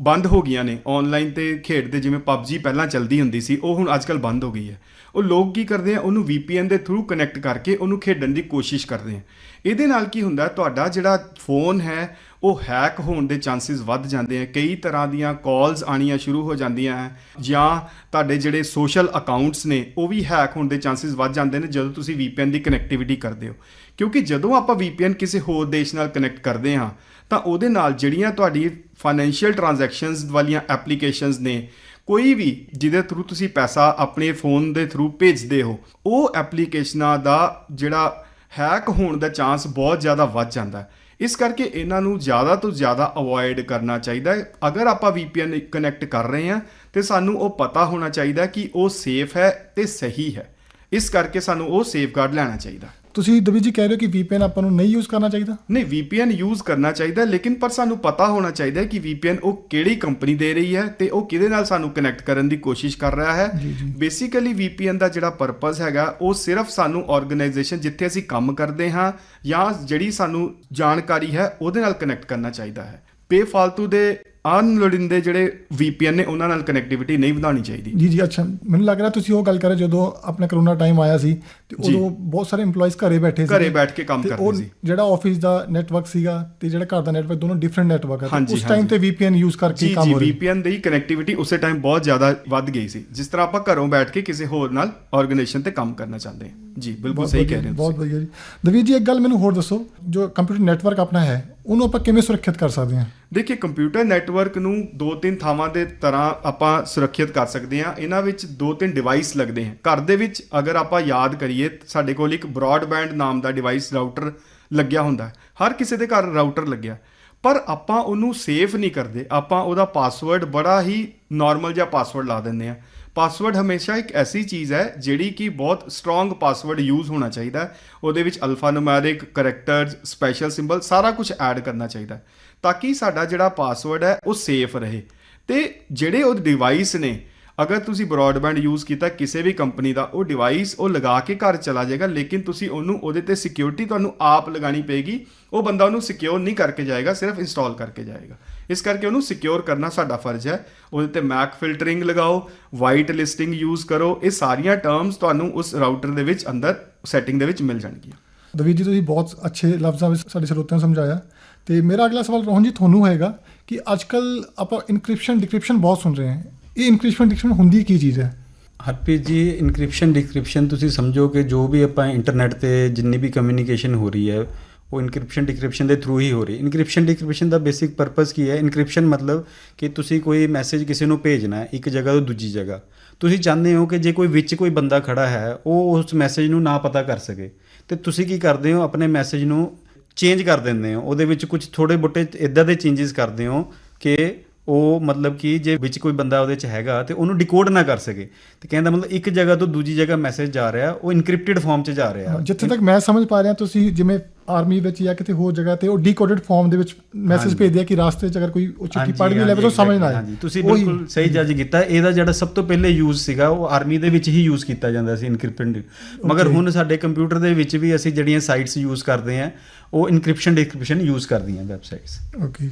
ਬੰਦ ਹੋ ਗਈਆਂ ਨੇ ਆਨਲਾਈਨ ਤੇ ਖੇਡਦੇ, ਜਿਵੇਂ PUBG ਪਹਿਲਾਂ ਚੱਲਦੀ ਹੁੰਦੀ ਸੀ, ਉਹ ਹੁਣ ਅੱਜਕੱਲ ਬੰਦ ਹੋ ਗਈ ਹੈ। ਉਹ ਲੋਕ ਕੀ ਕਰਦੇ ਆ, ਉਹਨੂੰ VPN ਦੇ ਥਰੂ ਕਨੈਕਟ ਕਰਕੇ ਉਹਨੂੰ ਖੇਡਣ ਦੀ ਕੋਸ਼ਿਸ਼ ਕਰਦੇ ਆ। ਇਹਦੇ ਨਾਲ ਕੀ ਹੁੰਦਾ, ਤੁਹਾਡਾ ਜਿਹੜਾ ਫੋਨ ਹੈ ਉਹ ਹੈਕ ਹੋਣ ਦੇ ਚਾਂਸਸ ਵੱਧ ਜਾਂਦੇ ਆ, ਕਈ ਤਰ੍ਹਾਂ ਦੀਆਂ ਕਾਲਸ ਆਣੀਆਂ ਸ਼ੁਰੂ ਹੋ ਜਾਂਦੀਆਂ ਹੈ ਜਾਂ ਤੁਹਾਡੇ ਜਿਹੜੇ ਸੋਸ਼ਲ ਅਕਾਊਂਟਸ ਨੇ, ਉਹ ਵੀ ਹੈਕ ਹੋਣ ਦੇ ਚਾਂਸਸ ਵੱਧ ਜਾਂਦੇ ਨੇ ਜਦੋਂ ਤੁਸੀਂ VPN ਦੀ ਕਨੈਕਟੀਵਿਟੀ ਕਰਦੇ ਹੋ। ਕਿਉਂਕਿ ਜਦੋਂ ਆਪਾਂ VPN ਕਿਸੇ ਹੋਰ ਦੇਸ਼ ਨਾਲ ਕਨੈਕਟ ਕਰਦੇ ਹਾਂ, ਤਾਂ ਉਹਦੇ ਨਾਲ ਜਿਹੜੀਆਂ ਤੁਹਾਡੀ ਫਾਈਨੈਂਸ਼ੀਅਲ ਟ੍ਰਾਂਜੈਕਸ਼ਨਸ ਵਾਲੀਆਂ ਐਪਲੀਕੇਸ਼ਨਸ ਨੇ, ਕੋਈ ਵੀ ਜਿਹਦੇ ਥਰੂ ਤੁਸੀਂ ਪੈਸਾ ਆਪਣੇ ਫੋਨ ਦੇ ਥਰੂ ਭੇਜਦੇ ਹੋ, ਉਹ ਐਪਲੀਕੇਸ਼ਨਾਂ ਦਾ ਜਿਹੜਾ ਹੈਕ ਹੋਣ ਦਾ ਚਾਂਸ ਬਹੁਤ ਜ਼ਿਆਦਾ ਵੱਧ ਜਾਂਦਾ। ਹੈ ਇਸ ਕਰਕੇ ਇਹਨਾਂ ਨੂੰ ਜ਼ਿਆਦਾ ਤੋਂ ਜ਼ਿਆਦਾ ਅਵੋਇਡ ਕਰਨਾ ਚਾਹੀਦਾ ਹੈ। ਅਗਰ ਆਪਾਂ VPN ਕਨੈਕਟ ਕਰ ਰਹੇ ਹਾਂ, ਤੇ ਸਾਨੂੰ ਉਹ ਪਤਾ ਹੋਣਾ ਚਾਹੀਦਾ ਕਿ ਉਹ ਸੇਫ ਹੈ ਤੇ ਸਹੀ ਹੈ। ਇਸ ਕਰਕੇ ਸਾਨੂੰ ਉਹ ਸੇਫਗਾਰਡ ਲੈਣਾ ਚਾਹੀਦਾ। ਤੁਸੀਂ ਦਵੀਰ ਜੀ ਕਹਿ ਰਹੇ ਹੋ ਕਿ VPN ਆਪਾਂ ਨੂੰ ਨਹੀਂ ਯੂਜ਼ ਕਰਨਾ ਚਾਹੀਦਾ? ਨਹੀਂ VPN ਯੂਜ਼ ਕਰਨਾ ਚਾਹੀਦਾ ਲੇਕਿਨ ਪਰ ਸਾਨੂੰ ਪਤਾ ਹੋਣਾ ਚਾਹੀਦਾ ਹੈ ਕਿ VPN ਉਹ ਕਿਹੜੀ ਕੰਪਨੀ ਦੇ ਰਹੀ ਹੈ ਤੇ ਉਹ ਕਿਹਦੇ ਨਾਲ ਸਾਨੂੰ ਕਨੈਕਟ ਕਰਨ ਦੀ ਕੋਸ਼ਿਸ਼ ਕਰ ਰਿਹਾ ਹੈ। ਬੇਸਿਕਲੀ VPN ਦਾ ਜਿਹੜਾ ਪਰਪਸ ਹੈਗਾ ਉਹ ਸਿਰਫ ਸਾਨੂੰ ਆਰਗੇਨਾਈਜੇਸ਼ਨ ਜਿੱਥੇ ਅਸੀਂ ਕੰਮ ਕਰਦੇ ਹਾਂ ਜਾਂ ਜਿਹੜੀ ਸਾਨੂੰ ਜਾਣਕਾਰੀ ਹੈ ਉਹਦੇ ਨਾਲ ਕਨੈਕਟ ਕਰਨਾ ਚਾਹੀਦਾ ਹੈ। ਬੇਫਾਲਤੂ ਦੇ ਅਨਲੋਡਿੰਦੇ ਜਿਹੜੇ VPN ਨੇ ਉਹਨਾਂ ਨਾਲ ਕਨੈਕਟੀਵਿਟੀ ਨਹੀਂ ਵਧਾਉਣੀ ਚਾਹੀਦੀ। ਜੀ ਜੀ ਅੱਛਾ। ਮੈਨੂੰ ਲੱਗ ਰਿਹਾ ਤੁਸੀਂ ਉਹ ਗੱਲ ਕਰ ਰਹੇ ਜਦੋਂ ਆਪਣਾ ਕਰੋਨਾ ਟਾਈਮ ਆਇਆ ਸੀ ਤੇ ਜੀ। ਉਦੋਂ ਬਹੁਤ ਸਾਰੇ EMPLOYEES ਘਰੇ ਬੈਠੇ ਸੀ। ਘਰੇ ਬੈਠ ਕੇ ਕੰਮ ਕਰਦੇ ਸੀ। ਜਿਹੜਾ ਆਫਿਸ ਦਾ ਨੈਟਵਰਕ ਸੀਗਾ ਤੇ ਜਿਹੜਾ ਘਰ ਦਾ ਨੈਟਵਰਕ ਦੋਨੋਂ ਡਿਫਰੈਂਟ ਨੈਟਵਰਕ ਹੈ ਉਸ ਟਾਈਮ। ਤੇ VPN ਯੂਜ਼ ਕਰਕੇ ਜੀ ਕੰਮ ਜੀ ਹੋ ਰਿਹਾ। VPN ਦੀ ਕਨੈਕਟੀਵਿਟੀ ਉਸੇ ਟਾਈਮ ਬਹੁਤ ਜ਼ਿਆਦਾ ਵੱਧ ਗਈ ਸੀ। ਜਿਸ ਤਰ੍ਹਾਂ ਆਪਾਂ ਘਰੋਂ ਬੈਠ ਕੇ ਕਿਸੇ ਹੋਰ ਨਾਲ ਆਰਗੇਨਾਈਜੇਸ਼ਨ ਤੇ ਕੰਮ ਕਰਨਾ ਚਾਹੁੰਦੇ ਹਾਂ। ਜੀ ਬਿਲਕੁਲ ਸਹੀ ਕਹਿ ਰਹੇ ਹੋ ਬਹੁਤ। ਵਧੀਆ ਜੀ। ਦਵੀਰ ਜੀ ਇੱਕ ਗੱਲ ਮੈਨੂੰ ਹੋਰ ਦੱਸੋ। ਜੋ ਕੰਪਿਊਟਰ ਨੈਟਵਰਕ ਆਪਣਾ ਹੈ ਉਹਨੂੰ ਆਪਾਂ ਕਿਵੇਂ ਸੁਰੱਖਿਅਤ ਕਰ ਸਕਦੇ ਹਾਂ? ਦੇਖਿਏ ਕੰਪਿਊਟਰ ਨੈਟਵਰਕ ਨੂੰ ਦੋ ਤਿੰਨ ਥਾਵਾਂ ਦੇ ਤਰ੍ਹਾਂ ਆਪਾਂ ਸੁਰੱਖਿਅਤ ਕਰ ਸਕਦੇ ਹਾਂ। ਇਹਨਾਂ ਵਿੱਚ ਦੋ ਤਿੰਨ ਡਿਵਾਈਸ ਲੱਗਦੇ ਹਨ। ਘਰ ਦੇ ਵਿੱਚ ਅਗਰ ਆਪਾਂ ਯਾਦ ਕਰੀਏ, ਸਾਡੇ ਕੋਲ ਇੱਕ ਬ੍ਰੌਡਬੈਂਡ ਨਾਮ ਦਾ ਡਿਵਾਈਸ ਰਾਊਟਰ ਲੱਗਿਆ ਹੁੰਦਾ ਹਰ ਕਿਸੇ ਦੇ ਘਰ ਰਾਊਟਰ ਲੱਗਿਆ। ਪਰ ਆਪਾਂ ਉਹਨੂੰ ਸੇਫ ਨਹੀਂ ਕਰਦੇ। ਆਪਾਂ ਉਹਦਾ ਪਾਸਵਰਡ ਬੜਾ ਹੀ ਨਾਰਮਲ ਜਿਹਾ ਪਾਸਵਰਡ ਲਾ ਦਿੰਦੇ ਆ ਪਾਸਵਰਡ ਹਮੇਸ਼ਾ ਇੱਕ ਐਸੀ ਚੀਜ਼ ਹੈ, ਜਿਹੜੀ ਕਿ ਬਹੁਤ ਸਟਰੋਂਗ ਪਾਸਵਰਡ ਯੂਜ਼ ਹੋਣਾ ਚਾਹੀਦਾ ਹੈ। ਉਹਦੇ ਵਿੱਚ alphanumeric characters special symbol ਸਾਰਾ ਕੁਝ ਐਡ ਕਰਨਾ ਚਾਹੀਦਾ ਹੈ। ਤਾਂ ਕਿ ਸਾਡਾ ਜਿਹੜਾ ਪਾਸਵਰਡ ਹੈ ਉਹ ਸੇਫ ਰਹੇ। ਤੇ ਜਿਹੜੇ ਉਹ ਡਿਵਾਈਸ ਨੇ, ਅਗਰ ਤੁਸੀਂ ਬ੍ਰੌਡਬੈਂਡ ਯੂਜ਼ ਕੀਤਾ ਕਿਸੇ ਵੀ ਕੰਪਨੀ ਦਾ, ਉਹ ਡਿਵਾਈਸ ਉਹ ਲਗਾ ਕੇ ਘਰ ਚਲਾ ਜਾਏਗਾ, ਲੇਕਿਨ ਤੁਸੀਂ ਉਹਨੂੰ, ਉਹਦੇ ਤੇ ਸਿਕਿਉਰਿਟੀ ਤੁਹਾਨੂੰ ਆਪ ਲਗਾਣੀ ਪਏਗੀ। ਉਹ ਬੰਦਾ ਉਹਨੂੰ ਸਿਕਿਉਰ ਨਹੀਂ ਕਰਕੇ ਜਾਏਗਾ, ਸਿਰਫ ਇੰਸਟਾਲ ਕਰਕੇ ਜਾਏਗਾ। ਇਸ ਕਰਕੇ ਉਹਨੂੰ ਸਿਕਿਉਰ ਕਰਨਾ ਸਾਡਾ ਫਰਜ਼ ਹੈ। ਉਹਦੇ ਤੇ ਮੈਕ ਫਿਲਟਰਿੰਗ ਲਗਾਓ ਵਾਈਟ ਲਿਸਟਿੰਗ ਯੂਜ਼ ਕਰੋ, ਇਹ ਸਾਰੀਆਂ ਟਰਮਸ ਤੁਹਾਨੂੰ ਉਸ ਰਾਊਟਰ ਦੇ ਵਿੱਚ ਅੰਦਰ ਸੈਟਿੰਗ ਦੇ ਵਿੱਚ ਮਿਲ ਜਾਣਗੀਆਂ। ਦਵੀਰ ਜੀ, ਤੁਸੀਂ ਬਹੁਤ ਅੱਛੇ ਲਫ਼ਜ਼ਾਂ ਵਿੱਚ ਸਾਡੇ ਸਰੋਤਿਆਂ ਨੂੰ ਸਮਝਾਇਆ। ਤੇ ਮੇਰਾ ਅਗਲਾ ਸਵਾਲ ਰੋਹਨ ਜੀ ਤੁਹਾਨੂੰ ਹੈਗਾ ਕਿ ਅੱਜਕੱਲ ਆਪਾਂ ਇਨਕ੍ਰਿਪਸ਼ਨ ਡਿਕ੍ਰਿਪਸ਼ਨ ਬਹੁਤ ਸੁਣ ਰਹੇ ਹਾਂ। ਇਹ ਇਨਕ੍ਰਿਪਸ਼ਨ ਡਿਕ੍ਰਿਪਸ਼ਨ ਹੁੰਦੀ ਕੀ ਚੀਜ਼ ਹੈ? ਹਰਪ੍ਰੀਤ ਜੀ ਇਨਕ੍ਰਿਪਸ਼ਨ ਡਿਕ੍ਰਿਪਸ਼ਨ ਤੁਸੀਂ ਸਮਝੋ ਕਿ ਜੋ ਵੀ ਆਪਾਂ ਇੰਟਰਨੈਟ ਤੇ ਜਿੰਨੀ ਵੀ ਕਮਿਊਨੀਕੇਸ਼ਨ ਹੋ ਰਹੀ ਹੈ, ਉਹ ਇਨਕ੍ਰਿਪਸ਼ਨ ਡਿਕ੍ਰਿਪਸ਼ਨ ਦੇ ਥਰੂ ਹੀ ਹੋ ਰਹੀ ਇਨਕ੍ਰਿਪਸ਼ਨ ਡਿਕ੍ਰਿਪਸ਼ਨ ਦਾ ਬੇਸਿਕ ਪਰਪਸ ਕੀ ਹੈ? ਇਨਕ੍ਰਿਪਸ਼ਨ ਮਤਲਬ ਕਿ ਤੁਸੀਂ ਕੋਈ ਮੈਸੇਜ ਕਿਸੇ ਨੂੰ ਭੇਜਣਾ ਹੈ ਇੱਕ ਜਗ੍ਹਾ ਤੋਂ ਦੂਜੀ ਜਗ੍ਹਾ। ਤੁਸੀਂ ਚਾਹੁੰਦੇ ਹੋ ਕਿ ਜੇ ਕੋਈ ਵਿੱਚ ਕੋਈ ਬੰਦਾ ਖੜਾ ਹੈ, ਉਹ ਉਸ ਮੈਸੇਜ ਨੂੰ ਨਾ ਪਤਾ ਕਰ ਸਕੇ। ਤੇ ਤੁਸੀਂ ਕੀ ਕਰਦੇ ਹੋ? ਆਪਣੇ ਮੈਸੇਜ ਨੂੰ ਚੇਂਜ ਕਰ ਦਿੰਦੇ ਹੋ। ਉਹਦੇ ਵਿੱਚ ਕੁਝ ਥੋੜੇ ਬੁੱਟੇ ਇਦਾਂ ਦੇ ਚੇਂजेस ਕਰਦੇ ਹੋ ਕਿ ਉਹ ਮਤਲਬ ਕਿ ਜੇ ਵਿੱਚ ਕੋਈ ਬੰਦਾ ਉਹਦੇ ਚ ਹੈਗਾ ਤੇ ਉਹਨੂੰ ਡਿਕੋਡ ਨਾ ਕਰ ਸਕੇ। ਤੇ ਕਹਿੰਦਾ ਮਤਲਬ ਇੱਕ ਜਗ੍ਹਾ ਤੋਂ ਦੂਜੀ ਜਗ੍ਹਾ ਮੈਸੇਜ ਜਾ ਰਿਹਾ ਉਹ ਇਨਕ੍ਰਿਪਟਡ ਫਾਰਮ 'ਚ ਜਾ ਰਿਹਾ। ਜਿੱਥੇ ਤੱਕ ਮੈਂ ਸਮਝ ਪਾ ਰਿਹਾ ਤੁਸੀਂ ਜਿਵੇਂ ਆਰਮੀ ਵਿੱਚ ਜਾਂ ਕਿਤੇ ਹੋਰ ਜਗ੍ਹਾ ਤੇ ਉਹ ਡੀਕੋਡਡ ਫਾਰਮ ਦੇ ਵਿੱਚ ਮੈਸੇਜ। ਭੇਜਦੇ ਆ ਕਿ ਰਾਸਤੇ 'ਚ ਅਗਰ ਕੋਈ ਉਹ ਚਿੱਠੀ ਪੜ੍ਹ ਵੀ ਲਵੇ ਤਾਂ ਸਮਝ ਨਾ ਆਏ। ਹਾਂਜੀ। ਤੁਸੀਂ। ਬਿਲਕੁਲ ਸਹੀ ਜੱਜ ਕੀਤਾ। ਇਹਦਾ ਜਿਹੜਾ ਸਭ ਤੋਂ ਪਹਿਲੇ ਯੂਜ਼ ਸੀਗਾ ਉਹ ਆਰਮੀ ਦੇ ਵਿੱਚ ਹੀ ਯੂਜ਼ ਕੀਤਾ ਜਾਂਦਾ ਸੀ ਇਨਕ੍ਰਿਪਸ਼ਨ ਮਗਰ. ਹੁਣ ਸਾਡੇ ਕੰਪਿਊਟਰ ਦੇ ਵਿੱਚ ਵੀ ਅਸੀਂ ਜਿਹੜੀਆਂ ਸਾਈਟਸ ਯੂਜ਼ ਕਰਦੇ ਹਾਂ ਉਹ ਇਨਕ੍ਰਿਪਸ਼ਨ ਡਿਕ੍ਰਿਪਸ਼ਨ ਯੂਜ਼ ਕਰਦੀਆਂ ਵੈਬਸਾਈਟਸ ਓਕੇ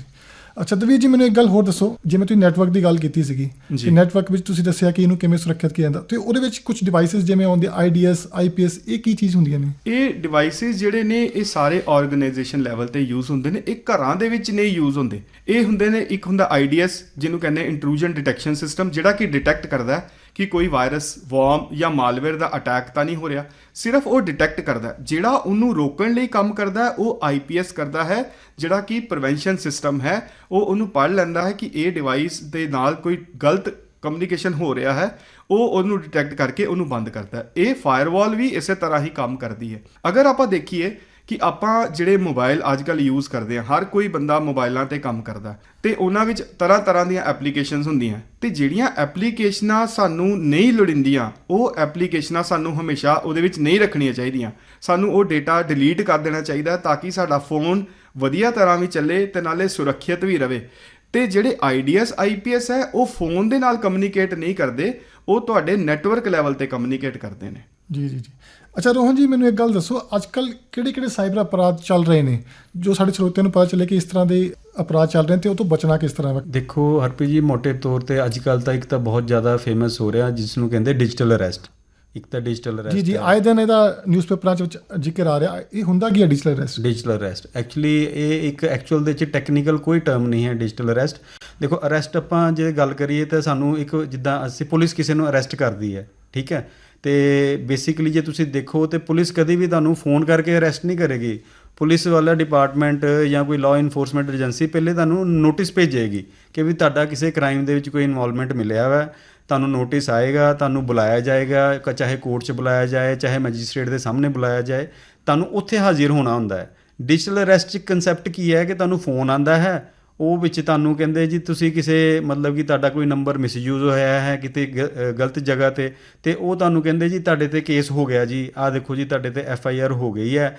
ਅੱਛਾ ਦਵੀਰ ਜੀ ਮੈਨੂੰ ਇੱਕ ਗੱਲ ਹੋਰ ਦੱਸੋ। ਜਿਵੇਂ ਤੁਸੀਂ ਨੈਟਵਰਕ ਦੀ ਗੱਲ ਕੀਤੀ ਸੀਗੀ। ਕਿ ਨੈਟਵਰਕ ਵਿੱਚ ਤੁਸੀਂ ਦੱਸਿਆ ਕਿ ਇਹਨੂੰ ਕਿਵੇਂ ਸੁਰੱਖਿਅਤ ਕੀਤਾ ਜਾਂਦਾ। ਤੇ ਉਹਦੇ ਵਿੱਚ ਕੁਝ ਡਿਵਾਈਸਸ ਜਿਵੇਂ ਆਉਂਦੇ ਆਈਡੀਐਸ ਆਈਪੀਐਸ ਇਹ ਕੀ ਚੀਜ਼ ਹੁੰਦੀਆਂ ਨੇ? ਇਹ ਡਿਵਾਈਸਿਸ ਜਿਹੜੇ ਨੇ ਇਹ ਸਾਰੇ ਆਰਗੇਨਾਈਜੇਸ਼ਨ ਲੈਵਲ ਤੇ ਯੂਜ਼ ਹੁੰਦੇ ਨੇ। ਇਹ ਘਰਾਂ ਦੇ ਵਿੱਚ ਨਹੀਂ ਯੂਜ਼ ਹੁੰਦੇ। ਇਹ ਹੁੰਦੇ ਨੇ ਇੱਕ ਹੁੰਦਾ IDS ਜਿਹਨੂੰ ਕਹਿੰਦੇ ਇੰਟਰੂਜਨ ਡਿਟੈਕਸ਼ਨ ਸਿਸਟਮ ਜਿਹੜਾ ਕਿ ਡਿਟੈਕਟ ਕਰਦਾ ਹੈ। ਕਿ ਕੋਈ ਵਾਇਰਸ ਵਰਮ ਜਾਂ ਮਾਲਵੇਅਰ ਦਾ ਅਟੈਕ ਤਾਂ ਨਹੀਂ ਹੋ ਰਿਹਾ। ਸਿਰਫ ਉਹ ਡਿਟੈਕਟ ਕਰਦਾ ਜਿਹੜਾ ਉਹਨੂੰ ਰੋਕਣ ਲਈ ਕੰਮ ਕਰਦਾ ਹੈ, ਉਹ IPS ਕਰਦਾ ਹੈ ਜਿਹੜਾ ਕਿ ਪ੍ਰੀਵੈਂਸ਼ਨ ਸਿਸਟਮ ਹੈ ਉਹ ਉਹਨੂੰ ਪੜ੍ਹ ਲੈਂਦਾ ਹੈ ਕਿ ਇਹ ਡਿਵਾਈਸ ਦੇ ਨਾਲ ਕੋਈ ਗਲਤ ਕਮਿਊਨੀਕੇਸ਼ਨ ਹੋ ਰਿਹਾ ਹੈ ਉਹ ਉਹਨੂੰ ਡਿਟੈਕਟ ਕਰਕੇ ਉਹਨੂੰ ਬੰਦ ਕਰਦਾ ਹੈ। ਇਹ ਫਾਇਰਵਾਲ ਵੀ ਇਸੇ ਤਰ੍ਹਾਂ ਹੀ ਕੰਮ ਕਰਦੀ ਹੈ। ਅਗਰ ਆਪਾਂ ਦੇਖੀਏ ਕਿ ਆਪਾਂ ਜਿਹੜੇ ਮੋਬਾਈਲ ਅੱਜਕੱਲ ਯੂਜ਼ ਕਰਦੇ ਆ ਹਰ ਕੋਈ ਬੰਦਾ ਮੋਬਾਈਲਾਂ ਤੇ ਕੰਮ ਕਰਦਾ ਹੈ ਤੇ ਉਹਨਾਂ ਵਿੱਚ ਤਰ੍ਹਾਂ ਤਰ੍ਹਾਂ ਦੀਆਂ ਐਪਲੀਕੇਸ਼ਨਸ ਹੁੰਦੀਆਂ ਤੇ ਜਿਹੜੀਆਂ ਐਪਲੀਕੇਸ਼ਨਾਂ ਸਾਨੂੰ ਨਹੀਂ ਲੋੜਿੰਦੀਆਂ, ਉਹ ਐਪਲੀਕੇਸ਼ਨਾਂ ਸਾਨੂੰ ਹਮੇਸ਼ਾ ਉਹਦੇ ਵਿੱਚ ਨਹੀਂ ਰੱਖਣੀਆਂ ਚਾਹੀਦੀਆਂ। ਸਾਨੂੰ ਉਹ ਡੇਟਾ ਡਿਲੀਟ ਕਰ ਦੇਣਾ ਚਾਹੀਦਾ ਤਾਂ ਕਿ ਸਾਡਾ ਫੋਨ ਵਧੀਆ ਤਰ੍ਹਾਂ ਵੀ ਚੱਲੇ ਤੇ ਨਾਲੇ ਸੁਰੱਖਿਅਤ ਵੀ ਰਵੇ। ਤੇ ਜਿਹੜੇ IDS IPS ਹੈ, ਉਹ ਫੋਨ ਦੇ ਨਾਲ ਕਮਿਊਨੀਕੇਟ ਨਹੀਂ ਕਰਦੇ, ਉਹ ਤੁਹਾਡੇ ਨੈਟਵਰਕ ਲੈਵਲ ਤੇ ਕਮਿਊਨੀਕੇਟ ਕਰਦੇ ਨੇ। ਜੀ ਜੀ ਜੀ। ਅੱਛਾ ਰੋਹਨ ਜੀ ਮੈਨੂੰ ਇੱਕ ਗੱਲ ਦੱਸੋ ਅੱਜ ਕੱਲ ਕਿਹੜੇ ਕਿਹੜੇ ਸਾਈਬਰ ਅਪਰਾਧ ਚੱਲ ਰਹੇ ਨੇ? ਜੋ ਸਾਡੇ ਸਰੋਤਿਆਂ ਨੂੰ ਪਤਾ ਚੱਲੇ ਕਿ ਇਸ ਤਰ੍ਹਾਂ ਦੇ ਅਪਰਾਧ ਚੱਲ ਰਹੇ ਨੇ ਤੇ ਉਹ ਤੋਂ ਬਚਣਾ ਕਿਸ ਤਰ੍ਹਾਂ ਹੈ ਦੇਖੋ ਹਰਪ੍ਰੀਤ ਜੀ ਮੋٹے ਤੌਰ ਤੇ ਅੱਜ ਕੱਲ ਤਾਂ ਇੱਕ ਤਾਂ ਬਹੁਤ ਜ਼ਿਆਦਾ ਫੇਮਸ ਹੋ ਰਿਹਾ ਜਿਸ ਨੂੰ ਕਹਿੰਦੇ ਡਿਜੀਟਲ ਅਰੈਸਟ ਇੱਕ ਤਾਂ ਡਿਜੀਟਲ ਅਰੈਸਟ ਜੀ ਜੀ ਆਏ ਦਿਨ ਇਹਦਾ ਨਿਊਜ਼ਪੇਪਰਾਂ 'ਚ ਵਿੱਚ ਜ਼ਿਕਰ ਆ ਰਿਹਾ। ਇਹ ਹੁੰਦਾ ਕੀ ਹੈ digital arrest digital arrest actually ਇਹ ਇੱਕ ਐਕਚੁਅਲ ਦੇ ਚ ਟੈਕਨੀਕਲ ਕੋਈ ਟਰਮ ਨਹੀਂ ਹੈ ਡਿਜੀਟਲ ਅਰੈਸਟ ਦੇਖੋ ਅਰੈਸਟ ਆਪਾਂ ਜੇ ਗੱਲ ਕਰੀਏ ਤਾਂ ਸਾਨੂੰ ਇੱਕ ਜਿੱਦਾਂ ਅਸੀਂ ਪੁਲਿਸ ਕਿਸੇ ਨੂੰ ਅਰੈਸਟ ਕਰਦੀ ਹੈ ਠੀਕ ਹੈ? ਤੇ ਬੇਸਿਕਲੀ ਜੇ ਤੁਸੀਂ ਦੇਖੋ ਤੇ ਪੁਲਿਸ ਕਦੇ ਵੀ ਤੁਹਾਨੂੰ ਫੋਨ ਕਰਕੇ ਅਰੈਸਟ ਨਹੀਂ ਕਰੇਗੀ। ਪੁਲਿਸ ਵਾਲਾ ਡਿਪਾਰਟਮੈਂਟ ਜਾਂ ਕੋਈ ਲਾਅ ਇਨਫੋਰਸਮੈਂਟ ਏਜੰਸੀ ਪਹਿਲੇ ਤੁਹਾਨੂੰ ਨੋਟਿਸ ਭੇਜੇਗੀ ਕਿ ਵੀ ਤੁਹਾਡਾ ਕਿਸੇ ਕ੍ਰਾਈਮ ਦੇ ਵਿੱਚ ਕੋਈ ਇਨਵੋਲਵਮੈਂਟ ਮਿਲਿਆ ਵਾ। ਤੁਹਾਨੂੰ ਨੋਟਿਸ ਆਏਗਾ, ਤੁਹਾਨੂੰ ਬੁਲਾਇਆ ਜਾਏਗਾ, ਕ- ਚਾਹੇ ਕੋਰਟ 'ਚ ਬੁਲਾਇਆ ਜਾਏ, ਚਾਹੇ ਮੈਜਿਸਟ੍ਰੇਟ ਦੇ ਸਾਹਮਣੇ ਬੁਲਾਇਆ ਜਾਏ, ਤੁਹਾਨੂੰ ਉੱਥੇ ਹਾਜ਼ਰ ਹੋਣਾ ਹੁੰਦਾ ਹੈ। ਡਿਜੀਟਲ ਅਰੈਸਟ 'ਚ ਕਨਸੈਪਟ ਕੀ ਹੈ ਕਿ ਤੁਹਾਨੂੰ ਫੋਨ ਆਂਦਾ ਹੈ ਉਹ ਵਿੱਚ ਤੁਹਾਨੂੰ ਕਹਿੰਦੇ ਜੀ, ਤੁਸੀਂ ਕਿਸੇ, ਮਤਲਬ ਕਿ ਤੁਹਾਡਾ ਕੋਈ ਨੰਬਰ ਮਿਸਯੂਜ਼ ਹੋਇਆ ਹੈ ਕਿਤੇ ਗ- ਗਲਤ ਜਗ੍ਹਾ ਤੇ ਤੇ ਉਹ ਤੁਹਾਨੂੰ ਕਹਿੰਦੇ ਜੀ, ਤੁਹਾਡੇ ਤੇ ਕੇਸ ਹੋ ਗਿਆ ਜੀ। ਆਹ ਦੇਖੋ ਜੀ, ਤੁਹਾਡੇ ਤੇ ਐਫ ਆਈ ਆਰ ਹੋ ਗਈ ਹੈ।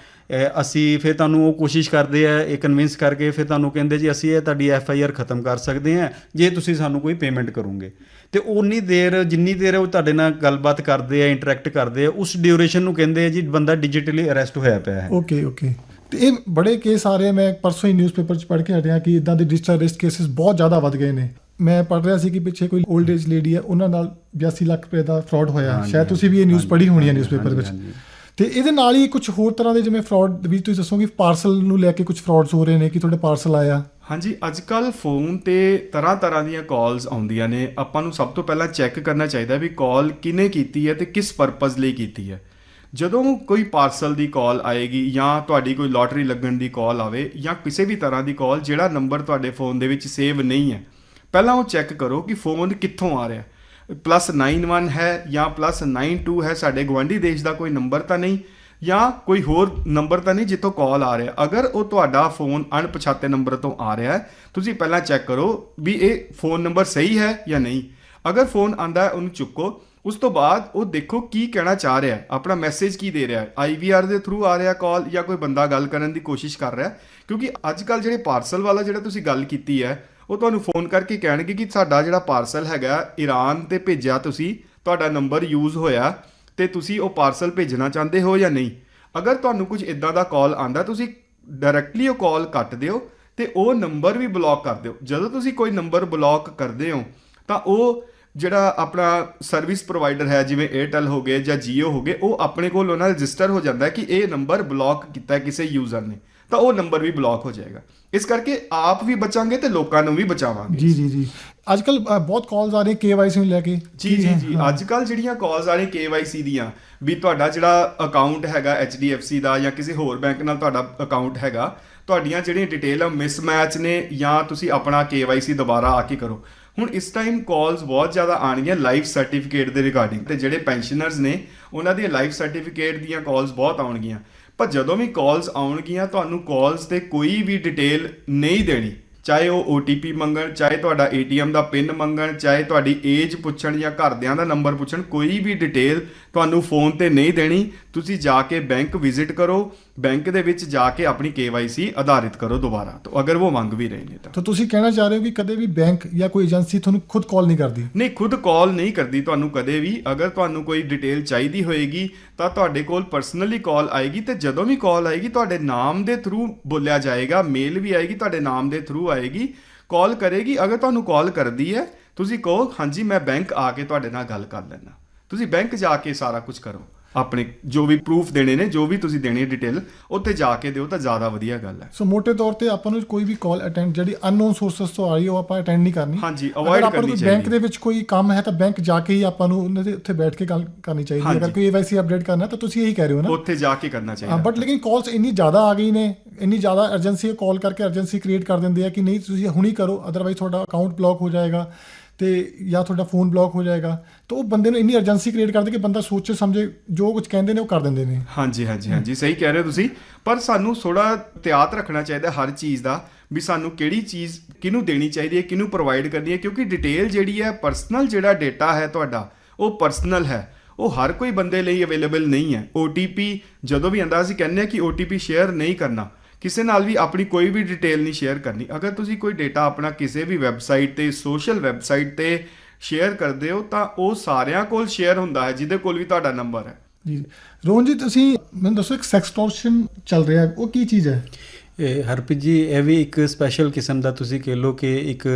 ਅਸੀਂ ਫਿਰ ਤੁਹਾਨੂੰ ਉਹ ਕੋਸ਼ਿਸ਼ ਕਰਦੇ ਆ, ਇਹ ਕਨਵਿੰਸ ਕਰਕੇ ਫਿਰ ਤੁਹਾਨੂੰ ਕਹਿੰਦੇ ਜੀ, ਅਸੀਂ ਇਹ ਤੁਹਾਡੀ ਐਫ ਆਈ ਆਰ ਖਤਮ ਕਰ ਸਕਦੇ ਹਾਂ, ਜੇ ਤੁਸੀਂ ਸਾਨੂੰ ਕੋਈ ਪੇਮੈਂਟ ਕਰੋਗੇ। ਤੇ ਉਨੀ ਦੇਰ, ਜਿੰਨੀ ਦੇਰ ਉਹ ਤੁਹਾਡੇ ਨਾਲ ਗੱਲਬਾਤ ਕਰਦੇ ਆ ਇੰਟਰੈਕਟ ਕਰਦੇ ਆ, ਉਸ ਡਿਊਰੇਸ਼ਨ ਨੂੰ ਕਹਿੰਦੇ ਆ ਜੀ, ਬੰਦਾ ਡਿਜੀਟਲੀ ਅਰੈਸਟ ਹੋਇਆ ਪਿਆ ਹੈ। ਓਕੇ ਓਕੇ ਤੇ ਇਹ ਬੜੇ ਕੇਸ ਆ ਰਹੇ। ਮੈਂ ਪਰਸੋਂ ਹੀ ਨਿਊਜ਼ਪੇਪਰ 'ਚ ਪੜ੍ਹ ਕੇ ਹਟਿਆ ਕਿ ਇਦਾਂ ਦੇ ਡਿਜੀਟਲ ਅਰੈਸਟ ਕੇਸਿਸ ਬਹੁਤ ਜ਼ਿਆਦਾ ਵੱਧ ਗਏ ਨੇ। ਮੈਂ ਪੜ੍ਹ ਰਿਹਾ ਸੀ ਕਿ ਪਿੱਛੇ ਕੋਈ 올ਡ ਏਜ ਲੇਡੀ ਹੈ ਉਹਨਾਂ ਨਾਲ 82 ਲੱਖ ਰੁਪਏ ਦਾ ਫਰਾਡ ਹੋਇਆ। ਸ਼ਾਇਦ ਤੁਸੀਂ ਵੀ ਇਹ ਨਿਊਜ਼ ਪੜ੍ਹੀ ਹੋਣੀ ਹੈ ਨਿਊਜ਼ਪੇਪਰ ਵਿੱਚ। ਤੇ ਇਹਦੇ ਨਾਲ ਹੀ ਕੁਝ ਹੋਰ ਤਰ੍ਹਾਂ ਦੇ ਜਿਵੇਂ ਫਰਾਡ ਵੀ ਤੁਸੀਂ ਦੱਸੋਗੇ ਪਾਰਸਲ ਨੂੰ ਲੈ ਕੇ ਕੁਝ ਫਰਾਡਸ ਹੋ ਰਹੇ ਨੇ ਕਿ ਤੁਹਾਡੇ ਪਾਰਸਲ ਆਇਆ? ਹਾਂਜੀ ਅੱਜ ਕੱਲ ਫੋਨ ਤੇ ਤਰ੍ਹਾਂ ਤਰ੍ਹਾਂ ਦੀਆਂ ਕਾਲਸ ਆਉਂਦੀਆਂ ਨੇ। ਆਪਾਂ ਨੂੰ ਸਭ ਤੋਂ ਪਹਿਲਾਂ ਚੈੱਕ ਕਰਨਾ ਚਾਹੀਦਾ ਵੀ ਕਾਲ ਕਿਨੇ ਕੀਤੀ ਹੈ ਤੇ ਕਿਸ ਪਰਪਸ ਲਈ ਕੀਤੀ ਹੈ। ਜਦੋਂ ਕੋਈ ਪਾਰਸਲ ਦੀ ਕਾਲ ਆਏਗੀ ਜਾਂ ਤੁਹਾਡੀ ਕੋਈ ਲੋਟਰੀ ਲੱਗਣ ਦੀ ਕਾਲ ਆਵੇ ਜਾਂ ਕਿਸੇ ਵੀ ਤਰ੍ਹਾਂ ਦੀ ਕਾਲ ਜਿਹੜਾ ਨੰਬਰ ਤੁਹਾਡੇ ਫੋਨ ਦੇ ਵਿੱਚ ਸੇਵ ਨਹੀਂ ਹੈ, ਪਹਿਲਾਂ ਉਹ ਚੈੱਕ ਕਰੋ ਕਿ ਫੋਨ ਕਿੱਥੋਂ ਆ ਰਿਹਾ ਪਲੱਸ 91 ਹੈ ਜਾਂ ਪਲੱਸ 92 ਹੈ, ਸਾਡੇ ਗਵਾਂਢੀ ਦੇਸ਼ ਦਾ ਕੋਈ ਨੰਬਰ ਤਾਂ ਨਹੀਂ ਜਾਂ ਕੋਈ ਹੋਰ ਨੰਬਰ ਤਾਂ ਨਹੀਂ ਜਿੱਥੋਂ ਕਾਲ ਆ ਰਿਹਾ। ਅਗਰ ਉਹ ਤੁਹਾਡਾ ਫੋਨ ਅਣਪਛਾਤੇ ਨੰਬਰ ਤੋਂ ਆ ਰਿਹਾ ਹੈ, ਤੁਸੀਂ ਪਹਿਲਾਂ ਚੈੱਕ ਕਰੋ ਵੀ ਇਹ ਫੋਨ ਨੰਬਰ ਸਹੀ ਹੈ ਜਾਂ ਨਹੀਂ। ਅਗਰ ਫੋਨ ਆਂਦਾ ਹੈ, ਉਹਨੂੰ ਚੁੱਕੋ। ਉਸ ਤੋਂ ਬਾਅਦ ਉਹ ਦੇਖੋ ਕੀ ਕਹਿਣਾ ਚਾਹ ਰਿਹਾ ਹੈ। ਆਪਣਾ ਮੈਸੇਜ ਕੀ ਦੇ ਰਿਹਾ ਹੈ। ਆਈਵੀਆਰ ਦੇ ਥਰੂ ਆ ਰਿਹਾ ਕਾਲ ਜਾਂ ਕੋਈ ਬੰਦਾ ਗੱਲ ਕਰਨ ਦੀ ਕੋਸ਼ਿਸ਼ ਕਰ ਰਿਹਾ ਕਿਉਂਕਿ ਅੱਜ ਕੱਲ ਜਿਹੜੇ ਪਾਰਸਲ ਵਾਲਾ ਜਿਹੜਾ ਤੁਸੀਂ ਗੱਲ ਕੀਤੀ ਹੈ, ਉਹ ਤੁਹਾਨੂੰ ਫੋਨ ਕਰਕੇ ਕਹਿਣਗੇ ਕਿ ਸਾਡਾ ਜਿਹੜਾ ਪਾਰਸਲ ਹੈਗਾ ਈਰਾਨ ਤੇ ਭੇਜਿਆ ਤੁਸੀਂ, ਤੁਹਾਡਾ ਨੰਬਰ ਯੂਜ਼ ਹੋਇਆ ਤੇ ਤੁਸੀਂ ਉਹ ਪਾਰਸਲ ਭੇਜਣਾ ਚਾਹੁੰਦੇ ਹੋ ਜਾਂ ਨਹੀਂ। ਅਗਰ ਤੁਹਾਨੂੰ ਕੁਝ ਇਦਾਂ ਦਾ ਕਾਲ ਆਂਦਾ ਤੁਸੀਂ ਡਾਇਰੈਕਟਲੀ ਉਹ ਕਾਲ ਕੱਟ ਦਿਓ ਤੇ ਉਹ ਨੰਬਰ ਵੀ ਬਲੌਕ ਕਰ ਦਿਓ। ਜਦੋਂ ਤੁਸੀਂ ਕੋਈ ਨੰਬਰ ਬਲੌਕ ਕਰਦੇ ਹੋ, ਤਾਂ ਉਹ ਜਿਹੜਾ ਆਪਣਾ ਸਰਵਿਸ ਪ੍ਰੋਵਾਈਡਰ ਹੈ ਜਿਵੇਂ 에ਅਰਟੈਲ ਹੋ ਗਏ ਜਾਂ Jio ਹੋ ਗਏ ਉਹ ਆਪਣੇ ਕੋਲ ਉਹਨਾਂ ਰਜਿਸਟਰ ਹੋ ਜਾਂਦਾ ਕਿ ਇਹ ਨੰਬਰ ਬਲੌਕ ਕੀਤਾ ਕਿਸੇ ਯੂਜ਼ਰ ਨੇ। ਤਾਂ ਉਹ ਨੰਬਰ ਵੀ ਬਲੌਕ ਹੋ ਜਾਏਗਾ। ਇਸ ਕਰਕੇ ਆਪ ਵੀ ਬਚਾਂਗੇ ਤੇ ਲੋਕਾਂ ਨੂੰ ਵੀ ਬਚਾਵਾਂਗੇ। ਜੀ ਜੀ ਜੀ। ਅੱਜ ਕੱਲ ਬਹੁਤ ਕਾਲਸ ਆ ਰਹੇ ਕੇਵਾਈਸੀ ਨੂੰ ਲੈ ਕੇ। ਜੀ ਜੀ ਜੀ। ਅੱਜ ਕੱਲ ਜਿਹੜੀਆਂ ਕਾਲਸ ਆ ਰਹੀਆਂ KYC ਦੀਆਂ ਵੀ ਤੁਹਾਡਾ ਜਿਹੜਾ ਅਕਾਊਂਟ ਹੈਗਾ HDFC ਦਾ ਜਾਂ ਕਿਸੇ ਹੋਰ ਬੈਂਕ ਨਾਲ ਤੁਹਾਡਾ ਅਕਾਊਂਟ ਹੈਗਾ ਤੁਹਾਡੀਆਂ ਜਿਹੜੀਆਂ ਡਿਟੇਲ ਆ ਮਿਸਮੈਚ ਨੇ ਜਾਂ ਤੁਸੀਂ ਆਪਣਾ KYC ਦੁਬਾਰਾ ਆ ਕੇ ਕਰੋ। ਹੁਣ ਇਸ ਟਾਈਮ ਕਾਲਸ ਬਹੁਤ ਜ਼ਿਆਦਾ ਆਣਗੀਆਂ ਲਾਈਫ ਸਰਟੀਫਿਕੇਟ ਦੇ ਰਿਗਾਰਡਿੰਗ ਤੇ ਜਿਹੜੇ ਪੈਨਸ਼ਨਰਸ ਨੇ, ਉਹਨਾਂ ਦੀਆਂ ਲਾਈਫ ਸਰਟੀਫਿਕੇਟ ਦੀਆਂ ਕਾਲਸ ਬਹੁਤ ਆਉਣਗੀਆਂ। ਪਰ ਜਦੋਂ ਵੀ ਕਾਲਸ ਆਉਣਗੀਆਂ, ਤੁਹਾਨੂੰ ਕਾਲਸ ਤੇ ਕੋਈ ਵੀ ਡਿਟੇਲ ਨਹੀਂ ਦੇਣੀ। ਚਾਹੇ ਉਹ OTP ਮੰਗਣ, ਚਾਹੇ ਤੁਹਾਡਾ ATM ਦਾ ਪਿਨ ਮੰਗਣ, ਚਾਹੇ ਤੁਹਾਡੀ ਏਜ ਪੁੱਛਣ ਜਾਂ ਘਰਦਿਆਂ ਦਾ ਨੰਬਰ ਪੁੱਛਣ, ਕੋਈ ਵੀ ਡਿਟੇਲ ਤੁਹਾਨੂੰ ਫੋਨ ਤੇ ਨਹੀਂ ਦੇਣੀ। ਤੁਸੀਂ ਜਾ ਕੇ ਬੈਂਕ ਵਿਜ਼ਿਟ ਕਰੋ ਬੈਂਕ ਦੇ ਵਿੱਚ ਜਾ ਕੇ ਆਪਣੀ KYC ਆਧਾਰਿਤ ਕਰੋ ਦੁਬਾਰਾ। ਤੋਂ ਅਗਰ ਉਹ ਮੰਗ ਵੀ ਰਹੇ ਨੇ ਤਾਂ। ਤਾਂ ਤੁਸੀਂ ਕਹਿਣਾ ਚਾਹ ਰਹੇ ਹੋ ਕਿ ਕਦੇ ਵੀ ਬੈਂਕ ਜਾਂ ਕੋਈ ਏਜੰਸੀ ਤੁਹਾਨੂੰ ਖੁਦ ਕਾਲ ਨਹੀਂ ਕਰਦੀ? ਨਹੀਂ ਖੁਦ ਕਾਲ ਨਹੀਂ ਕਰਦੀ ਤੁਹਾਨੂੰ ਕਦੇ ਵੀ। ਅਗਰ ਤੁਹਾਨੂੰ ਕੋਈ ਡਿਟੇਲ ਚਾਹੀਦੀ ਹੋਏਗੀ ਤਾਂ ਤੁਹਾਡੇ ਕੋਲ ਪਰਸਨਲੀ ਕਾਲ ਆਏਗੀ ਤੇ ਜਦੋਂ ਵੀ ਕਾਲ ਆਏਗੀ ਤੁਹਾਡੇ ਨਾਮ ਦੇ ਥਰੂ ਬੋਲਿਆ ਜਾਏਗਾ ਮੇਲ ਵੀ ਆਏਗੀ ਤੁਹਾਡੇ ਨਾਮ ਦੇ ਥਰੂ ਆਏਗੀ ਕਾਲ ਕਰੇਗੀ। ਅਗਰ ਤੁਹਾਨੂੰ ਕਾਲ ਕਰਦੀ ਹੈ ਤੁਸੀਂ ਕਹੋ ਹਾਂਜੀ ਮੈਂ ਬੈਂਕ ਆ ਕੇ ਤੁਹਾਡੇ ਨਾਲ ਗੱਲ ਕਰ ਲੈਣਾ ਤੁਸੀਂ ਬੈਂਕ ਜਾ ਕੇ ਸਾਰਾ ਕੁਝ ਕਰੋ। ਆਪਣੇ ਜੋ ਵੀ ਪ੍ਰੂਫ ਦੇਣੇ ਨੇ ਜੋ ਵੀ ਤੁਸੀਂ ਦੇਣੀ ਹੈ ਡਿਟੇਲ ਉੱਥੇ ਜਾ ਕੇ ਦਿਓ ਤਾਂ ਜ਼ਿਆਦਾ ਵਧੀਆ ਗੱਲ ਹੈ। ਸੋ ਮੋٹے ਤੌਰ ਤੇ ਆਪਾਂ ਨੂੰ ਕੋਈ ਵੀ ਕਾਲ ਅਟੈਂਡ ਜਿਹੜੀ ਅਨਨੋਨ ਸੋਰਸਸ ਤੋਂ ਆ ਰਹੀ ਹੈ, ਉਹ ਆਪਾਂ ਅਟੈਂਡ ਨਹੀਂ ਕਰਨੀ। ਹਾਂਜੀ, ਨੂੰ ਕਰਨੀ ਕੋਈ ਬੈਂਕ ਚਾਹੀਦੀ ਦੇ ਵਿੱਚ ਕੋਈ ਕੰਮ ਹੈ ਤਾਂ ਬੈਂਕ ਜਾ ਕੇ ਹੀ ਆਪਾਂ ਨੂੰ ਉਹਨਾਂ ਦੇ ਉੱਥੇ ਬੈਠ ਕੇ ਗੱਲ ਕਰਨੀ ਚਾਹੀਦੀ ਹੈ। ਅਗਰ ਕੋਈ AYC ਅਪਡੇਟ ਕਰਨਾ ਤਾਂ ਤੁਸੀਂ ਇਹੀ ਕਹਿ ਰਹੇ ਹੋ ਨਾ। ਉੱਥੇ ਜਾ ਕੇ ਕਰਨਾ ਚਾਹੀਦਾ ਬਟ ਲੇਕਿਨ ਕਾਲਸ ਇੰਨੀ ਜ਼ਿਆਦਾ ਆ ਗਈ ਨੇ ਇੰਨੀ ਜ਼ਿਆਦਾ ਅਰਜੈਂਸੀ ਕਾਲ ਕਰਕੇ ਅਰਜੈਂਸੀ ਕ੍ਰੀਏਟ ਕਰ ਦਿੰਦੇ ਆ ਕਿ ਨਹੀਂ ਤੁਸੀਂ ਹੁਣੀ ਕਰੋ ਅਦਰਵਾਈਜ਼ ਤੁਹਾਡਾ ਅਕਾਊਂਟ ਬਲੌਕ ਹੋ ਜਾਏਗਾ। ਤੇ ਜਾਂ ਤੁਹਾਡਾ ਫੋਨ ਬਲੌਕ ਹੋ ਜਾਏਗਾ, ਤਾਂ ਉਹ ਬੰਦੇ ਨੂੰ ਇੰਨੀ ਅਰਜੈਂਸੀ ਕ੍ਰੀਏਟ ਕਰਦੇ ਕਿ ਬੰਦਾ ਸੋਚੇ, ਸਮਝੇ, ਜੋ ਕੁਝ ਕਹਿੰਦੇ ਨੇ ਉਹ ਕਰ ਦਿੰਦੇ ਨੇ। ਹਾਂਜੀ ਹਾਂਜੀ ਹਾਂਜੀ, ਸਹੀ ਕਹਿ ਰਹੇ ਹੋ ਤੁਸੀਂ। ਪਰ ਸਾਨੂੰ ਥੋੜਾ ਤਿਆਤ ਰੱਖਣਾ ਚਾਹੀਦਾ ਹਰ ਚੀਜ਼ ਦਾ, ਵੀ ਸਾਨੂੰ ਕਿਹੜੀ ਚੀਜ਼ ਕਿਹਨੂੰ ਦੇਣੀ ਚਾਹੀਦੀ ਹੈ, ਕਿਹਨੂੰ ਪ੍ਰੋਵਾਈਡ ਕਰਨੀ ਹੈ, ਕਿਉਂਕਿ ਡਿਟੇਲ ਜਿਹੜੀ ਹੈ ਪਰਸਨਲ ਜਿਹੜਾ ਡਾਟਾ ਹੈ ਤੁਹਾਡਾ, ਉਹ ਪਰਸਨਲ ਹੈ। ਉਹ ਹਰ ਕੋਈ ਬੰਦੇ ਲਈ ਅਵੇਲੇਬਲ ਨਹੀਂ ਹੈ। OTP ਜਦੋਂ ਵੀ ਆਂਦਾ ਅਸੀਂ ਕਹਿੰਦੇ ਆ ਕਿ OTP ਸ਼ੇਅਰ ਨਹੀਂ ਕਰਨਾ। ਕਿਸੇ ਨਾਲ ਵੀ ਆਪਣੀ ਕੋਈ ਵੀ ਡਿਟੇਲ ਨਹੀਂ ਸ਼ੇਅਰ ਕਰਨੀ। ਅਗਰ ਤੁਸੀਂ ਕੋਈ ਡਾਟਾ ਆਪਣਾ ਕਿਸੇ ਵੀ ਵੈਬਸਾਈਟ ਤੇ ਸੋਸ਼ਲ ਵੈਬਸਾਈਟ ਤੇ ਸ਼ੇਅਰ ਕਰਦੇ ਹੋ, ਤਾਂ ਉਹ ਸਾਰਿਆਂ ਕੋਲ ਸ਼ੇਅਰ ਹੁੰਦਾ ਹੈ, ਜਿਹਦੇ ਕੋਲ ਵੀ ਤੁਹਾਡਾ ਨੰਬਰ ਹੈ। ਜੀ। ਰੋਹਨ ਜੀ, ਤੁਸੀਂ ਮੈਨੂੰ ਦੱਸੋ ਇੱਕ ਸੈਕਸਟੋਰਸ਼ਨ ਚੱਲ ਰਿਹਾ ਹੈ, ਉਹ ਕੀ ਚੀਜ਼ ਹੈ? ਇਹ ਹਰਪ੍ਰੀਤ ਜੀ, ਇਹ ਵੀ ਇੱਕ ਸਪੈਸ਼ਲ ਕਿਸਮ ਦਾ ਤੁਸੀਂ ਕਹਿ ਲਓ ਕਿ ਇੱਕ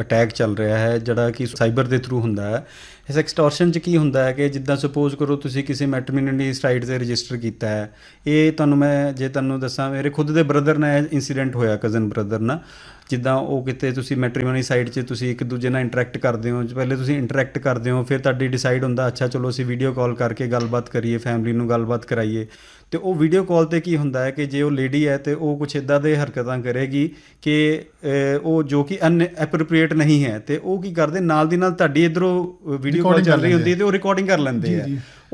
ਅਟੈਕ ਚੱਲ ਰਿਹਾ ਹੈ, ਜਿਹੜਾ ਕਿ ਸਾਈਬਰ ਦੇ ਥਰੂ ਹੁੰਦਾ ਹੈ। ਇਸ ਐਕਸਟੋਰਸ਼ਨ ਚ ਕੀ ਹੁੰਦਾ ਹੈ ਕਿ ਜਿੱਦਾਂ ਸਪੋਜ਼ ਕਰੋ ਤੁਸੀਂ ਕਿਸੇ ਮੈਟਰਮਿਨਲੀ ਸਾਈਟ ਤੇ ਰਜਿਸਟਰ ਕੀਤਾ ਹੈ, ਇਹ ਤੁਹਾਨੂੰ ਮੈਂ, ਜੇ ਤੁਹਾਨੂੰ ਦੱਸਾਂ, ਮੇਰੇ ਖੁਦ ਦੇ ਬ੍ਰਦਰ ਨਾਲ ਇਨਸੀਡੈਂਟ ਹੋਇਆ ਕਜ਼ਨ ਬ੍ਰਦਰ ਨਾਲ। ਜਿੱਦਾਂ ਉਹ ਕਿਤੇ ਤੁਸੀਂ ਮੈਟਰੀਮੋਨੀ ਸਾਈਟ 'ਚ ਤੁਸੀਂ ਇੱਕ ਦੂਜੇ ਨਾਲ ਇੰਟਰੈਕਟ ਕਰਦੇ ਹੋ, ਪਹਿਲੇ ਤੁਸੀਂ ਇੰਟਰੈਕਟ ਕਰਦੇ ਹੋ, ਫਿਰ ਤੁਹਾਡੀ ਡਿਸਾਈਡ ਹੁੰਦਾ, ਅੱਛਾ ਚਲੋ ਅਸੀਂ ਵੀਡੀਓ ਕਾਲ ਕਰਕੇ ਗੱਲਬਾਤ ਕਰੀਏ ਫੈਮਿਲੀ ਨੂੰ ਗੱਲਬਾਤ ਕਰਾਈਏ। ਤੇ ਉਹ ਵੀਡੀਓ ਕਾਲ ਤੇ ਕੀ ਹੁੰਦਾ ਹੈ ਕਿ ਜੇ ਉਹ ਲੇਡੀ ਹੈ ਤੇ ਉਹ ਕੁਛ ਇਦਾਂ ਦੇ ਹਰਕਤਾਂ ਕਰੇਗੀ ਕਿ ਉਹ ਜੋ ਕਿ ਅਨਐਪਰੋਪ੍ਰੀਏਟ ਨਹੀਂ ਹੈ ਤੇ ਉਹ ਕੀ ਕਰਦੇ? ਨਾਲ ਦੀ ਨਾਲ ਤੁਹਾਡੀ ਇਧਰੋਂ ਵੀਡੀਓ ਕਾਲ ਚੱਲ ਰਹੀ ਹੁੰਦੀ ਤੇ ਉਹ ਰਿਕਾਰਡਿੰਗ ਕਰ ਲੈਂਦੇ ਆ।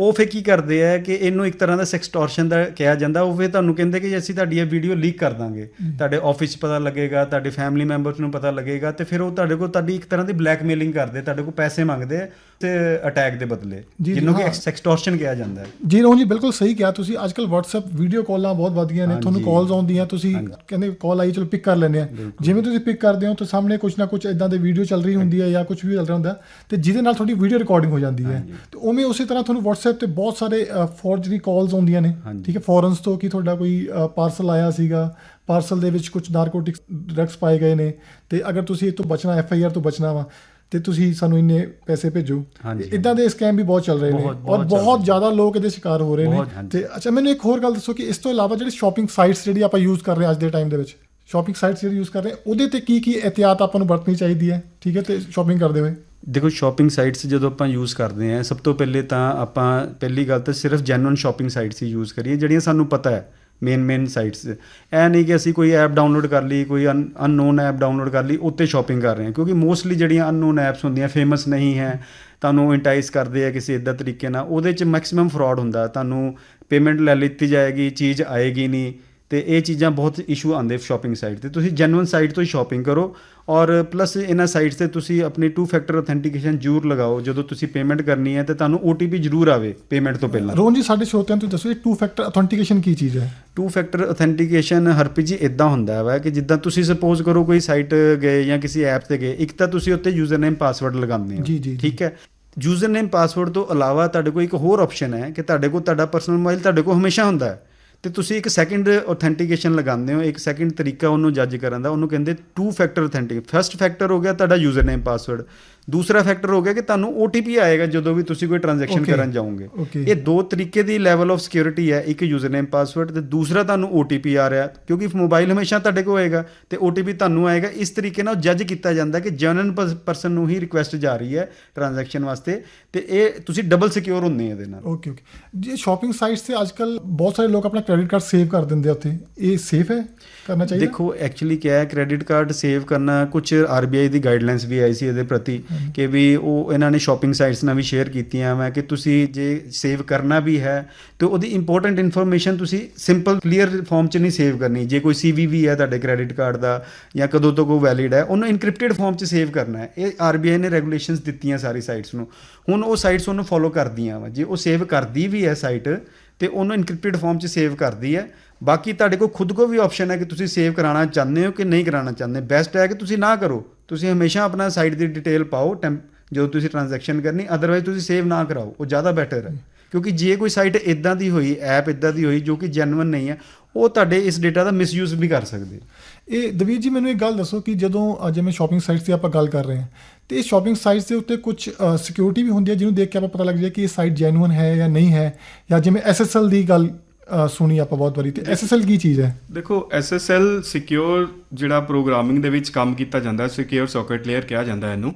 ਉਹ ਫੇ ਕੀ ਕਰਦੇ ਆ ਕਿ ਇਹਨੂੰ ਇੱਕ ਤਰ੍ਹਾਂ ਦਾ ਸੈਕਸਟੋਰਸ਼ਨ ਦਾ ਕਿਹਾ ਜਾਂਦਾ ਉਹ ਫੇ ਤੁਹਾਨੂੰ ਕਹਿੰਦੇ ਕਿ ਅਸੀਂ ਤੁਹਾਡੀ ਇਹ ਵੀਡੀਓ ਲੀਕ ਕਰ ਦਾਂਗੇ ਤੁਹਾਡੇ ਆਫਿਸ 'ਚ ਪਤਾ ਲੱਗੇਗਾ ਤੁਹਾਡੇ ਫੈਮਿਲੀ ਮੈਂਬਰਸ ਨੂੰ ਪਤਾ ਲੱਗੇਗਾ ਤੇ ਫਿਰ ਉਹ ਤੁਹਾਡੇ ਕੋਲ ਤੁਹਾਡੀ ਇੱਕ ਤਰ੍ਹਾਂ ਦੀ ਬਲੈਕਮੇਲਿੰਗ ਕਰਦੇ ਤੁਹਾਡੇ ਕੋਲ ਪੈਸੇ ਮੰਗਦੇ ਤੇ ਅਟੈਕ ਦੇ ਬਦਲੇ ਜਿਹਨੂੰ ਕਿ। ਸੈਕਸਟੋਰਸ਼ਨ ਕਿਹਾ ਜਾਂਦਾ ਹੈ। ਜੀ ਰੋਹਨ ਜੀ ਬਿਲਕੁਲ ਸਹੀ ਕਿਹਾ ਤੁਸੀਂ। ਅੱਜ ਕੱਲ WhatsApp ਵੀਡੀਓ ਕਾਲਾਂ ਬਹੁਤ ਵਧ ਗਈਆਂ ਨੇ ਤੁਹਾਨੂੰ। ਕਾਲਸ ਆਉਂਦੀਆਂ ਤੁਸੀਂ ਕਹਿੰਦੇ ਕਾਲ ਆਈ ਚਲੋ ਪਿਕ ਕਰ ਲੈਂਦੇ ਆ। ਜਿਵੇਂ ਤੁਸੀਂ ਪਿਕ ਕਰਦੇ ਹੋ ਤਾਂ ਸਾਹਮਣੇ ਕੁਝ ਨਾ ਕੁਝ ਇਦਾਂ ਦੇ ਵੀਡੀਓ ਚੱਲ ਰਹੀ ਹੁੰਦੀ ਹੈ ਜਾਂ ਕੁਝ ਵੀ ਚੱਲ ਰਿਹਾ ਹੁੰਦਾ ਤੇ ਜਿਹਦੇ ਨਾਲ ਤੁਹਾਡੀ ਵੀਡੀਓ ਰਿਕਾਰਡਿੰਗ ਹੋ ਜਾਂਦੀ ਹੈ। ਤੇ ਉਵੇਂ ਉਸੇ ਤਰ੍ਹਾਂ ਤੁਹਾਨੂੰ WhatsApp ਤੇ ਬਹੁਤ ਸਾਰੇ ਫੋਰਜਰੀ ਕਾਲਸ ਆਉਂਦੀਆਂ ਨੇ। ਠੀਕ ਹੈ ਫੋਰਨਸ ਤੋਂ ਕਿ ਤੁਹਾਡਾ ਕੋਈ ਪਾਰਸਲ ਆਇਆ ਸੀਗਾ ਪਾਰਸਲ ਦੇ ਵਿੱਚ ਕੁਝ ਨਾਰਕੋਟਿਕਸ ਡਰੱਗਸ ਪਾਏ ਗਏ ਨੇ ਤੇ ਅਗਰ ਤੁਸੀਂ ਇਹ ਤੋਂ ਬਚਣਾ ਐਫ ਆਈ ਆਰ ਤੋਂ ਬਚਣਾ ਵਾ ਤੇ ਤੁਸੀਂ ਸਾਨੂੰ ਇੰਨੇ ਪੈਸੇ ਭੇਜੋ। ਇਦਾਂ ਦੇ ਸਕੈਮ ਵੀ ਬਹੁਤ ਚੱਲ ਰਹੇ ਨੇ ਔਰ ਬਹੁਤ ਜ਼ਿਆਦਾ ਲੋਕ ਇਹਦੇ ਸ਼ਿਕਾਰ ਹੋ ਰਹੇ ਨੇ। ਤੇ ਅੱਛਾ ਮੈਨੂੰ ਇੱਕ ਹੋਰ ਗੱਲ ਦੱਸੋ ਕਿ ਇਸ ਤੋਂ ਇਲਾਵਾ ਜਿਹੜੀ ਸ਼ਾਪਿੰਗ ਸਾਈਟਸ ਜਿਹੜੀ ਆਪਾਂ ਯੂਜ਼ ਕਰ ਰਹੇ ਅੱਜ ਦੇ ਟਾਈਮ ਦੇ ਵਿੱਚ ਸ਼ਾਪਿੰਗ ਸਾਈਟਸ ਜਿਹੜੀ ਯੂਜ਼ ਕਰ ਰਹੇ ਉਹਦੇ ਤੇ ਕੀ ਕੀ ਇhtiyat ਆਪਾਂ ਨੂੰ ਵਰਤਣੀ ਚਾਹੀਦੀ ਹੈ ਠੀਕ ਹੈ ਤੇ ਸ਼ਾਪਿੰਗ ਕਰਦੇ ਹੋਏ ਦੇਖੋ ਸ਼ਾਪਿੰਗ ਸਾਈਟਸ ਜਦੋਂ ਆਪਾਂ ਯੂਜ਼ ਕਰਦੇ ਹਾਂ, ਸਭ ਤੋਂ ਪਹਿਲੇ ਤਾਂ ਆਪਾਂ ਪਹਿਲੀ ਗੱਲ ਤਾਂ ਸਿਰਫ ਜੈਨੂਇਨ ਸ਼ਾਪਿੰਗ ਸਾਈਟਸ ਹੀ ਯੂਜ਼ ਕਰੀਏ, ਜਿਹੜੀਆਂ ਸਾਨੂੰ ਪਤਾ ਹੈ ਮੇਨ ਮੇਨ ਸਾਈਟਸ ਇਹ ਨਹੀਂ ਕਿ ਅਸੀਂ ਕੋਈ ਐਪ ਡਾਊਨਲੋਡ ਕਰ ਲਈ, ਕੋਈ ਅਨਨੋਨ ਐਪ ਡਾਊਨਲੋਡ ਕਰ ਲਈ ਉੱਤੇ ਸ਼ਾਪਿੰਗ ਕਰ ਰਹੇ ਹਾਂ, ਕਿਉਂਕਿ ਮੋਸਟਲੀ ਜਿਹੜੀਆਂ ਅਨਨੋਨ ਐਪਸ ਹੁੰਦੀਆਂ ਫੇਮਸ ਨਹੀਂ ਹੈ, ਤੁਹਾਨੂੰ ਇੰਟਾਈਸ ਕਰਦੇ ਆ ਕਿਸੇ ਇਦਾਂ ਤਰੀਕੇ ਨਾਲ, ਉਹਦੇ 'ਚ ਮੈਕਸਿਮਮ ਫਰਾਡ ਹੁੰਦਾ, ਤੁਹਾਨੂੰ ਪੇਮੈਂਟ ਲੈ ਲਿੱਤੀ ਜਾਏਗੀ, ਚੀਜ਼ ਆਏਗੀ ਨਹੀਂ, ਤੇ ਇਹ ਚੀਜ਼ਾਂ ਬਹੁਤ ਇਸ਼ੂ ਆਉਂਦੇ ਸ਼ਾਪਿੰਗ ਸਾਈਟ ਤੇ। ਤੁਸੀਂ ਜੈਨੂਇਨ ਸਾਈਟ ਤੋਂ ਹੀ ਸ਼ਾਪਿੰਗ ਕਰੋ ਔਰ ਪਲੱਸ ਇਹਨਾਂ ਸਾਈਟਸ ਤੇ ਤੁਸੀਂ ਆਪਣੀ ਟੂ ਫੈਕਟਰ ਅਥੈਂਟੀਕੇਸ਼ਨ ਜ਼ਰੂਰ ਲਗਾਓ ਜਦੋਂ ਤੁਸੀਂ ਪੇਮੈਂਟ ਕਰਨੀ ਹੈ ਤੇ ਤੁਹਾਨੂੰ OTP ਜ਼ਰੂਰ ਆਵੇ ਪੇਮੈਂਟ ਤੋਂ ਪਹਿਲਾਂ। ਰੋਹਨ ਜੀ ਸਾਡੇ ਸਰੋਤਿਆਂ ਨੂੰ ਤੁਸੀਂ ਦੱਸੋ ਇਹ ਟੂ ਫੈਕਟਰ ਅਥੈਂਟੀਕੇਸ਼ਨ ਕੀ ਚੀਜ਼ ਹੈ? ਟੂ ਫੈਕਟਰ ਅਥੈਂਟੀਕੇਸ਼ਨ ਹਰਪ੍ਰੀਤ ਜੀ ਇਦਾਂ ਹੁੰਦਾ ਵਾ ਕਿ ਜਿੱਦਾਂ ਤੁਸੀਂ ਸਪੋਜ਼ ਕਰੋ ਕੋਈ ਸਾਈਟ ਗਏ ਜਾਂ ਕਿਸੇ ਐਪ ਤੇ ਗਏ ਇੱਕ ਤਾਂ ਤੁਸੀਂ ਉੱਤੇ ਯੂਜ਼ਰ ਨੇਮ ਪਾਸਵਰਡ ਲਗਾਉਂਦੇ ਹੋ। ਠੀਕ ਹੈ? ਯੂਜ਼ਰ ਨੇਮ ਪਾਸਵਰਡ ਤੋਂ ਇਲਾਵਾ ਤੁਹਾਡੇ ਕੋਲ ਇੱਕ ਹੋਰ ਆਪਸ਼ਨ ਹੈ ਕਿ ਤੁਹਾਡੇ ਕੋਲ ਤੁਹਾਡਾ ਪਰਸਨਲ ਮੋਬਾਈਲ ਤੁਹਾਡੇ ਕੋਲ ਹਮੇਸ਼ਾ ਹੁੰਦਾ ਹੈ। ਤੇ ਤੁਸੀਂ ਇੱਕ ਸੈਕਿੰਡ ਅਥੈਂਟੀਕੇਸ਼ਨ ਲਗਾਉਂਦੇ ਹੋ, ਇੱਕ ਸੈਕਿੰਡ ਤਰੀਕਾ ਉਹਨੂੰ ਜੱਜ ਕਰਨ ਦਾ, ਉਹਨੂੰ ਕਹਿੰਦੇ two factor authentic first factor ਹੋ ਗਿਆ ਤੁਹਾਡਾ ਯੂਜ਼ਰ ਨੇਮ ਪਾਸਵਰਡ ਦੂਸਰਾ ਫੈਕਟਰ ਹੋ ਗਿਆ ਕਿ ਤੁਹਾਨੂੰ OTP ਆਏਗਾ ਜਦੋਂ ਵੀ ਤੁਸੀਂ ਕੋਈ ਟ੍ਰਾਂਜੈਕਸ਼ਨ. ਕਰਨ ਜਾਓਗੇ. ਇਹ ਦੋ ਤਰੀਕੇ ਦੀ ਲੈਵਲ ਆਫ ਸਿਕਿਉਰਿਟੀ ਹੈ। ਇੱਕ ਯੂਜ਼ਰਨੇਮ ਪਾਸਵਰਡ ਤੇ ਦੂਸਰਾ ਤੁਹਾਨੂੰ OTP ਆ ਰਿਹਾ। ਕਿਉਂਕਿ ਮੋਬਾਈਲ ਹਮੇਸ਼ਾ ਤੁਹਾਡੇ ਕੋਲ ਹੋਏਗਾ ਤੇ OTP ਤੁਹਾਨੂੰ ਆਏਗਾ। ਇਸ ਤਰੀਕੇ ਨਾਲ ਜੱਜ ਕੀਤਾ ਜਾਂਦਾ ਕਿ ਜੈਨੂਇਨ ਪਰਸਨ ਨੂੰ ਹੀ ਰਿਕੁਐਸਟ ਜਾ ਰਹੀ ਹੈ ਟ੍ਰਾਂਜੈਕਸ਼ਨ ਵਾਸਤੇ। ਤੇ ਇਹ ਤੁਸੀਂ ਡਬਲ ਸਿਕਿਉਰ ਹੁੰਦੇ ਆ ਇਹਦੇ ਨਾਲ। ਓਕੇ ਓਕੇ ਜੇ ਸ਼ਾਪਿੰਗ ਸਾਈਟਸ ਤੇ ਅੱਜਕੱਲ ਬਹੁਤ ਸਾਰੇ ਲੋਕ ਆਪਣਾ ਕ੍ਰੈਡਿਟ ਕਾਰਡ ਸੇਵ ਕਰ ਦਿੰਦੇ ਆ ਉੱਥੇ। ਇਹ ਸੇਫ ਹੈ? ਕਰਨਾ ਚਾਹੀਦਾ? ਦੇਖੋ ਐਕਚੁਅਲੀ ਕੀ ਹੈ ਕ੍ਰੈਡਿਟ ਕਾਰਡ ਸੇਵ ਕਰਨਾ ਕੁਝ ਆਰਬੀਆਈ ਦੀ ਗਾਈਡਲਾਈਨਸ ਵੀ ਆਈ ਸੀ ਇਹਦੇ ਪ੍ਰਤੀ। ਕਿ ਵੀ ਉਹ ਇਹਨਾਂ ਨੇ ਸ਼ਾਪਿੰਗ ਸਾਈਟਸ ਨਾਲ ਵੀ ਸ਼ੇਅਰ ਕੀਤੀਆਂ ਮੈਂ ਕਿ ਤੁਸੀਂ ਜੇ ਸੇਵ ਕਰਨਾ ਵੀ ਹੈ, ਤੇ ਉਹਦੀ ਇੰਪੋਰਟੈਂਟ ਇਨਫੋਰਮੇਸ਼ਨ ਤੁਸੀਂ ਸਿੰਪਲ ਕਲੀਅਰ ਫਾਰਮ 'ਚ ਨਹੀਂ ਸੇਵ ਕਰਨੀ। ਜੇ ਕੋਈ ਸੀਵੀਵੀ ਹੈ ਤੁਹਾਡੇ ਕ੍ਰੈਡਿਟ ਕਾਰਡ ਦਾ ਜਾਂ ਕਦੋਂ ਤੋਂ ਕੋਈ ਵੈਲਿਡ ਹੈ, ਉਹਨੂੰ ਇਨਕ੍ਰਿਪਟਡ ਫਾਰਮ 'ਚ ਸੇਵ ਕਰਨਾ ਹੈ। ਇਹ ਆਰਬੀਆਈ ਨੇ ਰੈਗੂਲੇਸ਼ਨਸ ਦਿੱਤੀਆਂ ਸਾਰੀ ਸਾਈਟਸ ਨੂੰ। ਹੁਣ ਉਹ ਸਾਈਟਸ ਉਹਨੂੰ ਫੋਲੋ ਕਰਦੀਆਂ ਵਾ। ਜੇ ਉਹ ਸੇਵ ਕਰਦੀ ਵੀ ਹੈ ਸਾਈਟ ਤੇ ਉਹਨੂੰ ਇਨਕ੍ਰਿਪਟਡ ਫਾਰਮ 'ਚ ਸੇਵ ਕਰਦੀ ਹੈ। ਬਾਕੀ ਤੁਹਾਡੇ ਕੋਲ ਖੁਦ ਕੋ ਵੀ ਆਪਸ਼ਨ ਹੈ ਕਿ ਤੁਸੀਂ ਸੇਵ ਕਰਾਉਣਾ ਚਾਹੁੰਦੇ ਹੋ ਕਿ ਨਹੀਂ ਕਰਾਉਣਾ ਚਾਹੁੰਦੇ। ਬੈਸਟ ਹੈ ਕਿ ਤੁਸੀਂ ਨਾ ਕਰੋ। ਤੁਸੀਂ ਹਮੇਸ਼ਾ ਆਪਣਾ ਸਾਈਟ ਦੀ ਡਿਟੇਲ ਪਾਓ ਟੈਂਪ ਜਦੋਂ ਤੁਸੀਂ ਟ੍ਰਾਂਜੈਕਸ਼ਨ ਕਰਨੀ ਅਦਰਵਾਈਜ਼ ਤੁਸੀਂ ਸੇਵ ਨਾ ਕਰਾਓ। ਉਹ ਜ਼ਿਆਦਾ ਬੈਟਰ ਹੈ। ਕਿਉਂਕਿ ਜੇ ਕੋਈ ਸਾਈਟ ਇਦਾਂ ਦੀ ਹੋਈ ਐਪ ਇਦਾਂ ਦੀ ਹੋਈ ਜੋ ਕਿ ਜੈਨੂਇਨ ਨਹੀਂ ਹੈ ਉਹ ਤੁਹਾਡੇ ਇਸ ਡੇਟਾ ਦਾ ਮਿਸਯੂਜ਼ ਵੀ ਕਰ ਸਕਦੇ। ਇਹ ਦਵੀਰ ਜੀ ਮੈਨੂੰ ਇੱਕ ਗੱਲ ਦੱਸੋ ਕਿ ਜਦੋਂ ਅ, ਜਿਵੇਂ ਸ਼ਾਪਿੰਗ ਸਾਈਟਸ ਦੀ ਆਪਾਂ ਗੱਲ ਕਰ ਰਹੇ ਹਾਂ ਤੇ ਇਹ ਸ਼ਾਪਿੰਗ ਸਾਈਟਸ ਦੇ ਉੱਤੇ ਕੁਝ ਸਿਕਿਉਰਿਟੀ ਵੀ ਹੁੰਦੀ ਹੈ, ਜਿਹਨੂੰ ਦੇਖ ਕੇ ਆਪਾਂ ਪਤਾ ਲੱਗ ਜਾਏ ਕਿ ਇਹ ਸਾਈਟ ਜੈਨੂਇਨ ਹੈ ਜਾਂ ਨਹੀਂ ਹੈ, ਜਾਂ ਜਿਵੇਂ SSL ਦੀ ਗੱਲ ਸੁਣੀ ਆਪਾਂ ਬਹੁਤ ਵਾਰੀ, ਤੇ SSL ਕੀ ਚੀਜ਼ ਹੈ? ਦੇਖੋ SSL ਸਿਕਿਉਰ ਜਿਹੜਾ ਪ੍ਰੋਗਰਾਮਿੰਗ ਦੇ ਵਿੱਚ ਕੰਮ ਕੀਤਾ ਜਾਂਦਾ ਹੈ ਸਿਕਿਉਰ ਸੌਕਟ ਲੇਅਰ ਕਿਹਾ ਜਾਂਦਾ ਹੈ ਇਹਨੂੰ।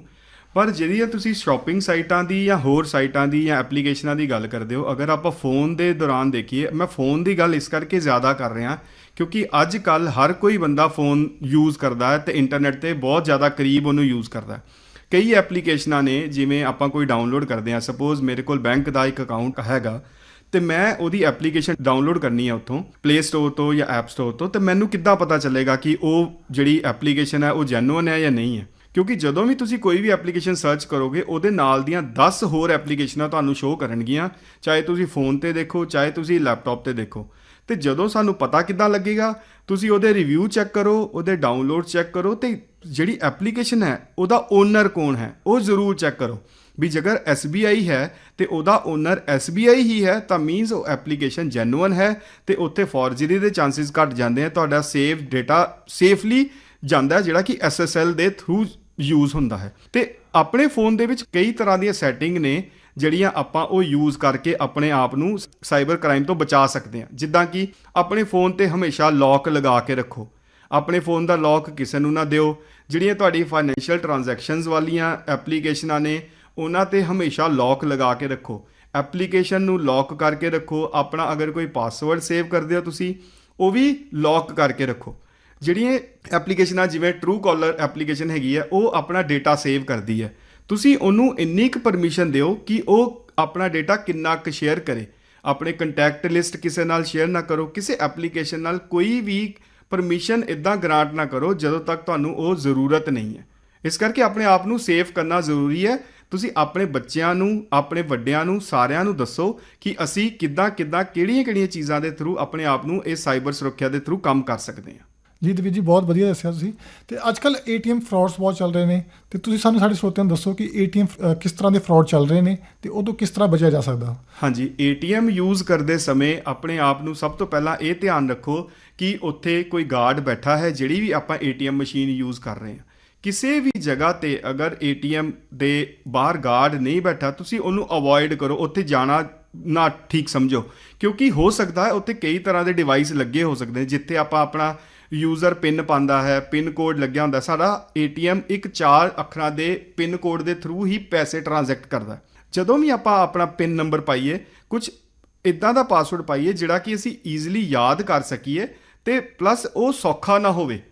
ਪਰ ਜਿਹੜੀਆਂ ਤੁਸੀਂ ਸ਼ਾਪਿੰਗ ਸਾਈਟਾਂ ਦੀ ਜਾਂ ਹੋਰ ਸਾਈਟਾਂ ਦੀ ਜਾਂ ਐਪਲੀਕੇਸ਼ਨਾਂ ਦੀ ਗੱਲ ਕਰਦੇ ਹੋ, ਅਗਰ ਆਪਾਂ ਫੋਨ ਦੇ ਦੌਰਾਨ ਦੇਖੀਏ, ਮੈਂ ਫੋਨ ਦੀ ਗੱਲ ਇਸ ਕਰਕੇ ਜ਼ਿਆਦਾ ਕਰ ਰਿਹਾ, ਕਿਉਂਕਿ ਅੱਜ ਕੱਲ ਹਰ ਕੋਈ ਬੰਦਾ ਫੋਨ ਯੂਜ਼ ਕਰਦਾ ਹੈ ਤੇ ਇੰਟਰਨੈਟ ਤੇ ਬਹੁਤ ਜ਼ਿਆਦਾ ਕਰੀਬ ਉਹਨੂੰ ਯੂਜ਼ ਕਰਦਾ ਹੈ। ਕਈ ਐਪਲੀਕੇਸ਼ਨਾਂ ਨੇ ਜਿਵੇਂ ਆਪਾਂ ਕੋਈ ਡਾਊਨਲੋਡ ਕਰਦੇ ਹਾਂ ਸਪੋਜ਼ ਮੇਰੇ ਕੋਲ ਬੈਂਕ ਦਾ ਇੱਕ ਅਕਾਊਂਟ ਹੈਗਾ ਤੇ ਮੈਂ ਉਹਦੀ ਐਪਲੀਕੇਸ਼ਨ ਡਾਊਨਲੋਡ ਕਰਨੀ ਹੈ ਉੱਥੋਂ ਪਲੇ ਸਟੋਰ ਤੋਂ ਜਾਂ ਐਪ ਸਟੋਰ ਤੋਂ, ਤੇ ਮੈਨੂੰ ਕਿੱਦਾਂ ਪਤਾ ਚੱਲੇਗਾ ਕਿ ਉਹ ਜਿਹੜੀ ਐਪਲੀਕੇਸ਼ਨ ਹੈ ਉਹ ਜੈਨੂਇਨ ਹੈ ਜਾਂ ਨਹੀਂ ਹੈ? ਕਿਉਂਕਿ ਜਦੋਂ ਵੀ ਤੁਸੀਂ ਕੋਈ ਵੀ ਐਪਲੀਕੇਸ਼ਨ ਸਰਚ ਕਰੋਗੇ, ਉਹਦੇ ਨਾਲ ਦੀਆਂ 10 ਹੋਰ ਐਪਲੀਕੇਸ਼ਨਾਂ ਤੁਹਾਨੂੰ ਸ਼ੋਅ ਕਰਨਗੀਆਂ, ਚਾਹੇ ਤੁਸੀਂ ਫੋਨ ਤੇ ਦੇਖੋ, ਚਾਹੇ ਤੁਸੀਂ ਲੈਪਟਾਪ ਤੇ ਦੇਖੋ। ਤੇ ਜਦੋਂ ਸਾਨੂੰ ਪਤਾ ਕਿੱਦਾਂ ਲੱਗੇਗਾ, ਤੁਸੀਂ ਉਹਦੇ ਰਿਵਿਊ ਚੈੱਕ ਕਰੋ, ਉਹਦੇ ਡਾਊਨਲੋਡ ਚੈੱਕ ਕਰੋ ਤੇ ਜਿਹੜੀ ਐਪਲੀਕੇਸ਼ਨ ਹੈ, ਉਹਦਾ ਓਨਰ ਕੌਣ ਹੈ, ਉਹ ਜ਼ਰੂਰ ਚੈੱਕ ਕਰੋ। ਵੀ ਜੇਕਰ SBI ਹੈ ਤੇ ਉਹਦਾ ਓਨਰ SBI ਹੀ ਹੈ, ਤਾਂ ਮੀਨਸ ਉਹ ਐਪਲੀਕੇਸ਼ਨ ਜੈਨੂਇਨ ਹੈ ਤੇ ਉੱਥੇ ਫੋਰਜਰੀ ਦੇ ਚਾਂਸਸ ਘਟ ਜਾਂਦੇ ਆ, ਤੁਹਾਡਾ ਸੇਵ ਡਾਟਾ ਸੇਫਲੀ ਜਾਂਦਾ ਜਿਹੜਾ ਕਿ SSL ਦੇ ਥਰੂ ਯੂਜ਼ ਹੁੰਦਾ ਹੈ। ਤੇ ਆਪਣੇ ਫੋਨ ਦੇ ਵਿੱਚ ਕਈ ਤਰ੍ਹਾਂ ਦੀਆਂ ਸੈਟਿੰਗ ਨੇ ਜਿਹੜੀਆਂ ਆਪਾਂ ਉਹ ਯੂਜ਼ ਕਰਕੇ ਆਪਣੇ ਆਪ ਨੂੰ ਸਾਈਬਰ ਕ੍ਰਾਈਮ ਤੋਂ ਬਚਾ ਸਕਦੇ ਹਾਂ। ਜਿੱਦਾਂ ਕਿ ਆਪਣੇ ਫੋਨ ਤੇ ਹਮੇਸ਼ਾ ਲੌਕ ਲਗਾ ਕੇ ਰੱਖੋ। ਆਪਣੇ ਫੋਨ ਦਾ ਲੌਕ ਕਿਸੇ ਨੂੰ ਨਾ ਦਿਓ। ਜਿਹੜੀਆਂ ਤੁਹਾਡੀ ਫਾਈਨੈਂਸ਼ੀਅਲ ਟ੍ਰਾਂਜੈਕਸ਼ਨਸ ਵਾਲੀਆਂ ਐਪਲੀਕੇਸ਼ਨਾਂ ਨੇ, ਉਹਨਾਂ ਤੇ ਹਮੇਸ਼ਾ ਲੌਕ ਲਗਾ ਕੇ ਰੱਖੋ। ਐਪਲੀਕੇਸ਼ਨ ਨੂੰ ਲੌਕ ਕਰਕੇ ਰੱਖੋ। ਆਪਣਾ ਅਗਰ ਕੋਈ ਪਾਸਵਰਡ ਸੇਵ ਕਰਦੇ ਹੋ ਤੁਸੀਂ, ਉਹ ਵੀ ਲੌਕ ਕਰਕੇ ਰੱਖੋ। ਜਿਹੜੀਆਂ ਐਪਲੀਕੇਸ਼ਨਾਂ ਜਿਵੇਂ ਟਰੂ ਕਾਲਰ ਐਪਲੀਕੇਸ਼ਨ ਹੈਗੀ ਹੈ ਉਹ ਆਪਣਾ ਡੇਟਾ ਸੇਵ ਕਰਦੀ ਹੈ ਤੁਸੀਂ ਉਹਨੂੰ ਇੰਨੀ ਕੁ ਪਰਮਿਸ਼ਨ ਦਿਓ ਕਿ ਉਹ ਆਪਣਾ ਡੇਟਾ ਕਿੰਨਾ ਕੁ ਸ਼ੇਅਰ ਕਰੇ। ਆਪਣੇ ਕੰਟੈਕਟ ਲਿਸਟ ਕਿਸੇ ਨਾਲ ਸ਼ੇਅਰ ਨਾ ਕਰੋ, ਕਿਸੇ ਐਪਲੀਕੇਸ਼ਨ ਨਾਲ ਕੋਈ ਵੀ ਪਰਮਿਸ਼ਨ ਇਦਾਂ ਗ੍ਰਾਂਟ ਨਾ ਕਰੋ ਜਦੋਂ ਤੱਕ ਤੁਹਾਨੂੰ ਉਹ ਜ਼ਰੂਰਤ ਨਹੀਂ ਹੈ। ਇਸ ਕਰਕੇ ਆਪਣੇ ਆਪ ਨੂੰ ਸੇਫ ਕਰਨਾ ਜ਼ਰੂਰੀ ਹੈ। ਤੁਸੀਂ ਆਪਣੇ ਬੱਚਿਆਂ ਨੂੰ, ਆਪਣੇ ਵੱਡਿਆਂ ਨੂੰ, ਸਾਰਿਆਂ ਨੂੰ ਦੱਸੋ ਕਿ ਅਸੀਂ ਕਿੱਦਾਂ ਕਿੱਦਾਂ ਕਿਹੜੀਆਂ-ਕਿਹੜੀਆਂ ਚੀਜ਼ਾਂ ਦੇ ਥਰੂ ਆਪਣੇ ਆਪ ਨੂੰ ਇਹ ਸਾਈਬਰ ਸੁਰੱਖਿਆ ਦੇ ਥਰੂ ਕੰਮ ਕਰ ਸਕਦੇ ਹਾਂ। ਜੀ ਦਵੀਰ ਜੀ ਬਹੁਤ ਵਧੀਆ ਦੱਸਿਆ ਤੁਸੀਂ। ਤੇ ਅੱਜ ਕੱਲ ATM ਫਰਾਡਸ ਬਹੁਤ ਚੱਲ ਰਹੇ ਨੇ। ਤੇ ਤੁਸੀਂ ਸਾਨੂੰ ਸਾਡੇ ਸਰੋਤਿਆਂ ਨੂੰ ਦੱਸੋ ਕਿ ATM ਅ, ਕਿਸ ਤਰ੍ਹਾਂ ਦੇ ਫਰਾਡ ਚੱਲ ਰਹੇ ਨੇ ਤੇ ਤੋਂ ਕਿਸ ਤਰ੍ਹਾਂ ਬਚਿਆ ਜਾ ਸਕਦਾ? ਹਾਂਜੀ ATM ਯੂਜ਼ ਕਰਦੇ ਸਮੇਂ ਆਪਣੇ ਆਪ ਨੂੰ ਸਭ ਤੋਂ ਪਹਿਲਾਂ ਇਹ ਧਿਆਨ ਰੱਖੋ ਕਿ ਉੱਥੇ ਕੋਈ ਗਾਰਡ ਬੈਠਾ ਹੈ ਜਿਹੜੀ ਵੀ ਆਪਾਂ ATM ਮਸ਼ੀਨ ਯੂਜ਼ ਕਰ ਰਹੇ ਹਾਂ। ਕਿਸੇ ਵੀ ਜਗ੍ਹਾ ਤੇ ਅਗਰ ATM ਦੇ ਬਾਹਰ ਗਾਰਡ ਨਹੀਂ ਬੈਠਾ ਤੁਸੀਂ ਉਹਨੂੰ ਅਵੋਇਡ ਕਰੋ ਉੱਥੇ ਜਾਣਾ ਨਾ ਠੀਕ ਸਮਝੋ। ਕਿਉਂਕਿ ਹੋ ਸਕਦਾ ਹੈ ਉੱਥੇ ਕਈ ਤਰ੍ਹਾਂ ਦੇ ਡਿਵਾਈਸ ਲੱਗੇ ਹੋ ਸਕਦੇ ਨੇ ਜਿੱਥੇ ਆਪਾਂ ਆਪਣਾ ਯੂਜ਼ਰ ਪਿੰਨ ਪਾਉਂਦਾ ਹੈ ਪਿੰਨ ਕੋਡ ਲੱਗਿਆ ਹੁੰਦਾ ਸਾਡਾ ATM ਇੱਕ ਚਾਰ ਅੱਖਰਾਂ ਦੇ ਪਿੰਨ ਕੋਡ ਦੇ ਥਰੂ ਹੀ ਪੈਸੇ ਟ੍ਰਾਂਜ਼ੈਕਟ ਕਰਦਾ ਜਦੋਂ ਵੀ ਆਪਾਂ ਆਪਣਾ ਪਿੰਨ ਨੰਬਰ ਪਾਈਏ, ਕੁਝ ਇਦਾਂ ਦਾ ਪਾਸਵਰਡ ਪਾਈਏ ਜਿਹੜਾ ਕਿ ਅਸੀਂ ਈਜ਼ੀਲੀ ਯਾਦ ਕਰ ਸਕੀਏ ਤੇ ਪਲੱਸ ਉਹ ਸੌਖਾ ਨਾ ਹੋਵੇ।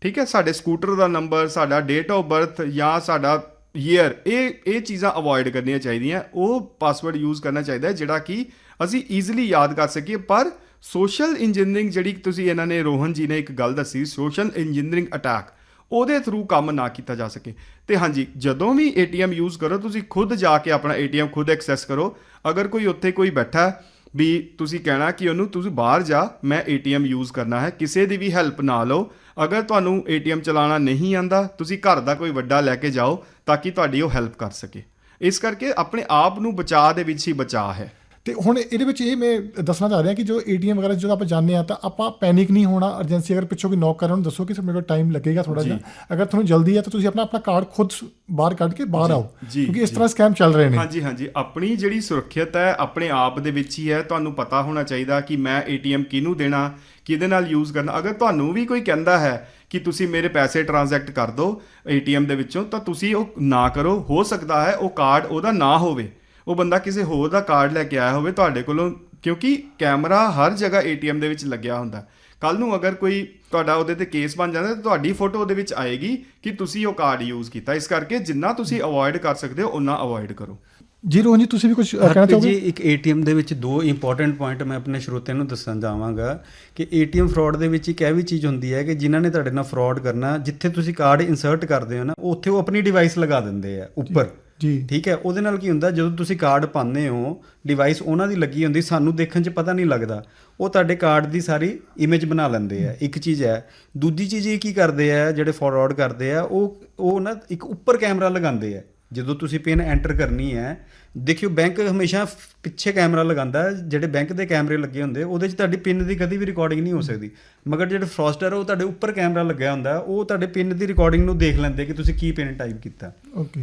ਠੀਕ ਹੈ, ਸਾਡੇ ਸਕੂਟਰ ਦਾ ਨੰਬਰ ਸਾਡਾ ਡੇਟ ਆਫ ਬਰਥ ਜਾਂ ਸਾਡਾ ਈਅਰ ਇਹ ਇਹ ਚੀਜ਼ਾਂ ਅਵੋਇਡ ਕਰਨੀਆਂ ਚਾਹੀਦੀਆਂ। ਉਹ ਪਾਸਵਰਡ ਯੂਜ਼ ਕਰਨਾ ਚਾਹੀਦਾ ਜਿਹੜਾ ਕਿ ਅਸੀਂ ਈਜ਼ੀਲੀ ਯਾਦ ਕਰ ਸਕੀਏ, ਪਰ ਸੋਸ਼ਲ ਇੰਜੀਨੀਅਰਿੰਗ ਜਿਹੜੀ ਤੁਸੀਂ ਇਹਨਾਂ ਨੇ ਰੋਹਨ ਜੀ ਨੇ ਇੱਕ ਗੱਲ ਦੱਸੀ, ਸੋਸ਼ਲ ਇੰਜੀਨੀਅਰਿੰਗ ਅਟੈਕ, ਉਹਦੇ ਥਰੂ ਕੰਮ ਨਾ ਕੀਤਾ ਜਾ ਸਕੇ। ਤੇ ਹਾਂਜੀ, ਜਦੋਂ ਵੀ ATM ਯੂਜ਼ ਕਰੋ, ਤੁਸੀਂ ਖੁਦ ਜਾ ਕੇ ਆਪਣਾ ATM ਖੁਦ ਐਕਸੈਸ ਕਰੋ। ਅਗਰ ਕੋਈ ਉੱਥੇ ਕੋਈ ਬੈਠਾ ਵੀ ਤੁਸੀਂ ਕਹਿਣਾ ਕਿ ਉਹਨੂੰ ਤੁਸੀਂ ਬਾਹਰ ਜਾ, ਮੈਂ ATM ਯੂਜ਼ ਕਰਨਾ ਹੈ, ਕਿਸੇ ਦੀ ਵੀ ਹੈਲਪ ਨਾ ਲਓ। ਅਗਰ ਤੁਹਾਨੂੰ ATM ਚਲਾਉਣਾ ਨਹੀਂ ਆਂਦਾ ਤੁਸੀਂ ਘਰ ਦਾ ਕੋਈ ਵੱਡਾ ਲੈ ਕੇ ਜਾਓ ਤਾਂ ਕਿ ਤੁਹਾਡੀ ਉਹ ਹੈਲਪ ਕਰ ਸਕੇ। ਇਸ ਕਰਕੇ ਆਪਣੇ ਆਪ ਨੂੰ ਬਚਾਅ ਦੇ ਵਿੱਚ ਹੀ ਬਚਾਅ ਹੈ। ਤੇ ਹੁਣ ਇਹਦੇ ਵਿੱਚ ਇਹ ਮੈਂ ਦੱਸਣਾ ਚਾਹ ਰਿਹਾ ਕਿ ਜੋ ਏਟੀਐਮ ਵਗੈਰਾ ਜਦੋਂ ਆਪਾਂ ਜਾਂਦੇ ਆ ਤਾਂ ਆਪਾਂ ਪੈਨਿਕ ਨਹੀਂ ਹੋਣਾ ਅਰਜੈਂਸੀ ਅਗਰ ਪਿੱਛੋਂ ਕੋਈ ਨੌਕ ਕਰ ਰਿਹਾ ਉਹਨੂੰ ਦੱਸੋ ਕਿ ਸਰ ਮੇਰੇ ਕੋਲ ਟਾਈਮ ਲੱਗੇਗਾ ਥੋੜਾ ਜਿਹਾ। ਅਗਰ ਤੁਹਾਨੂੰ ਜਲਦੀ ਹੈ ਤਾਂ ਤੁਸੀਂ ਆਪਣਾ ਆਪਣਾ ਕਾਰਡ ਖੁਦ ਬਾਹਰ ਕੱਢ ਕੇ ਬਾਹਰ ਆਓ ਕਿਉਂਕਿ ਇਸ ਤਰ੍ਹਾਂ ਸਕੈਮ ਚੱਲ ਰਹੇ ਨੇ। ਹਾਂਜੀ ਹਾਂਜੀ। ਆਪਣੀ ਜਿਹੜੀ ਸੁਰੱਖਿਅਤ ਹੈ ਆਪਣੇ ਆਪ ਦੇ ਵਿੱਚ ਹੀ ਹੈ। ਤੁਹਾਨੂੰ ਪਤਾ ਹੋਣਾ ਚਾਹੀਦਾ ਕਿ ਮੈਂ ਏਟੀਐਮ ਕਿਹਨੂੰ ਦੇਣਾ ਕਿਹਦੇ ਨਾਲ ਯੂਜ਼ ਕਰਨਾ। ਅਗਰ ਤੁਹਾਨੂੰ ਵੀ ਕੋਈ ਕਹਿੰਦਾ ਹੈ ਕਿ ਤੁਸੀਂ ਮੇਰੇ ਪੈਸੇ ਟ੍ਰਾਂਜ਼ੈਕਟ ਕਰ ਦਿਓ ਏਟੀਐਮ ਦੇ ਵਿੱਚੋਂ ਤਾਂ ਤੁਸੀਂ ਉਹ ਨਾ ਕਰੋ। ਹੋ ਸਕਦਾ ਹੈ ਉਹ ਕਾਰਡ ਉਹਦਾ ਨਾ ਹੋਵੇ। ਉਹ ਬੰਦਾ ਕਿਸੇ ਹੋਰ ਦਾ ਕਾਰਡ ਲੈ ਕੇ ਆਇਆ ਹੋਵੇ ਤੁਹਾਡੇ ਕੋਲੋਂ ਕਿਉਂਕਿ ਕੈਮਰਾ ਹਰ ਜਗ੍ਹਾ ਏਟੀਐਮ ਦੇ ਵਿੱਚ ਲੱਗਿਆ ਹੁੰਦਾ। ਕੱਲ ਨੂੰ ਅਗਰ ਕੋਈ ਤੁਹਾਡਾ ਉਹਦੇ ਤੇ ਕੇਸ ਬਣ ਜਾਂਦਾ ਤਾਂ ਤੁਹਾਡੀ ਫੋਟੋ ਉਹਦੇ ਵਿੱਚ ਆਏਗੀ ਕਿ ਤੁਸੀਂ ਉਹ ਕਾਰਡ ਯੂਜ਼ ਕੀਤਾ। ਇਸ ਕਰਕੇ ਜਿੰਨਾ ਤੁਸੀਂ ਅਵੋਇਡ ਕਰ ਸਕਦੇ ਹੋ ਉਨਾ ਅਵੋਇਡ ਕਰੋ। ਜੀ ਰੋਹਨ ਜੀ ਤੁਸੀਂ ਵੀ ਕੁਝ ਕਹਿਣਾ ਚਾਹੋਗੇ? ਜੀ ਇੱਕ ਏਟੀਐਮ ਦੇ ਵਿੱਚ ਦੋ ਇੰਪੋਰਟੈਂਟ ਪੁਆਇੰਟ ਮੈਂ ਆਪਣੇ ਸਰੋਤਿਆਂ ਨੂੰ ਦੱਸਣਾ ਚਾਹਾਂਗਾ ਕਿ ਏਟੀਐਮ ਫਰਾਡ ਦੇ ਵਿੱਚ ਇੱਕ ਇਹ ਵੀ ਚੀਜ਼ ਹੁੰਦੀ ਹੈ ਕਿ ਜਿਨ੍ਹਾਂ ਨੇ ਤੁਹਾਡੇ ਨਾਲ ਫਰਾਡ ਕਰਨਾ ਜਿੱਥੇ ਤੁਸੀਂ ਕਾਰਡ ਇਨਸਰਟ ਕਰਦੇ ਹੋ ਨਾ ਉੱਥੇ ਉਹ ਆਪਣੀ ਡਿਵਾਈਸ ਲਗਾ ਦਿੰਦੇ ਆ ਉੱਪਰ। ਜੀ। ਠੀਕ ਹੈ, ਉਹਦੇ ਨਾਲ ਕੀ ਹੁੰਦਾ, ਜਦੋਂ ਤੁਸੀਂ ਕਾਰਡ ਪਾਉਂਦੇ ਹੋ ਡਿਵਾਈਸ ਉਹਨਾਂ ਦੀ ਲੱਗੀ ਹੁੰਦੀ, ਸਾਨੂੰ ਦੇਖਣ 'ਚ ਪਤਾ ਨਹੀਂ ਲੱਗਦਾ। ਉਹ ਤੁਹਾਡੇ ਕਾਰਡ ਦੀ ਸਾਰੀ ਇਮੇਜ ਬਣਾ ਲੈਂਦੇ ਆ, ਇੱਕ ਚੀਜ਼ ਹੈ। ਦੂਜੀ ਚੀਜ਼ ਇਹ ਕੀ ਕਰਦੇ ਆ, ਜਿਹੜੇ ਫਰਾਡ ਕਰਦੇ ਆ, ਉਹ ਉਹ ਨਾ ਇੱਕ ਉੱਪਰ ਕੈਮਰਾ ਲਗਾਉਂਦੇ ਆ। ਜਦੋਂ ਤੁਸੀਂ ਪਿਨ ਐਂਟਰ ਕਰਨੀ ਹੈ ਦੇਖਿਓ ਬੈਂਕ ਹਮੇਸ਼ਾ ਪਿੱਛੇ ਕੈਮਰਾ ਲਗਾਉਂਦਾ। ਜਿਹੜੇ ਬੈਂਕ ਦੇ ਕੈਮਰੇ ਲੱਗੇ ਹੁੰਦੇ ਉਹਦੇ 'ਚ ਤੁਹਾਡੀ ਪਿਨ ਦੀ ਕਦੀ ਵੀ ਰਿਕਾਰਡਿੰਗ ਨਹੀਂ ਹੋ ਸਕਦੀ। ਮਗਰ ਜਿਹੜੇ ਫਰੋਸਟਰ ਉਹ ਤੁਹਾਡੇ ਉੱਪਰ ਕੈਮਰਾ ਲੱਗਿਆ ਹੁੰਦਾ ਉਹ ਤੁਹਾਡੇ ਪਿਨ ਦੀ ਰਿਕਾਰਡਿੰਗ ਨੂੰ ਦੇਖ ਲੈਂਦੇ ਕਿ ਤੁਸੀਂ ਕੀ ਪਿਨ ਟਾਈਪ ਕੀਤਾ।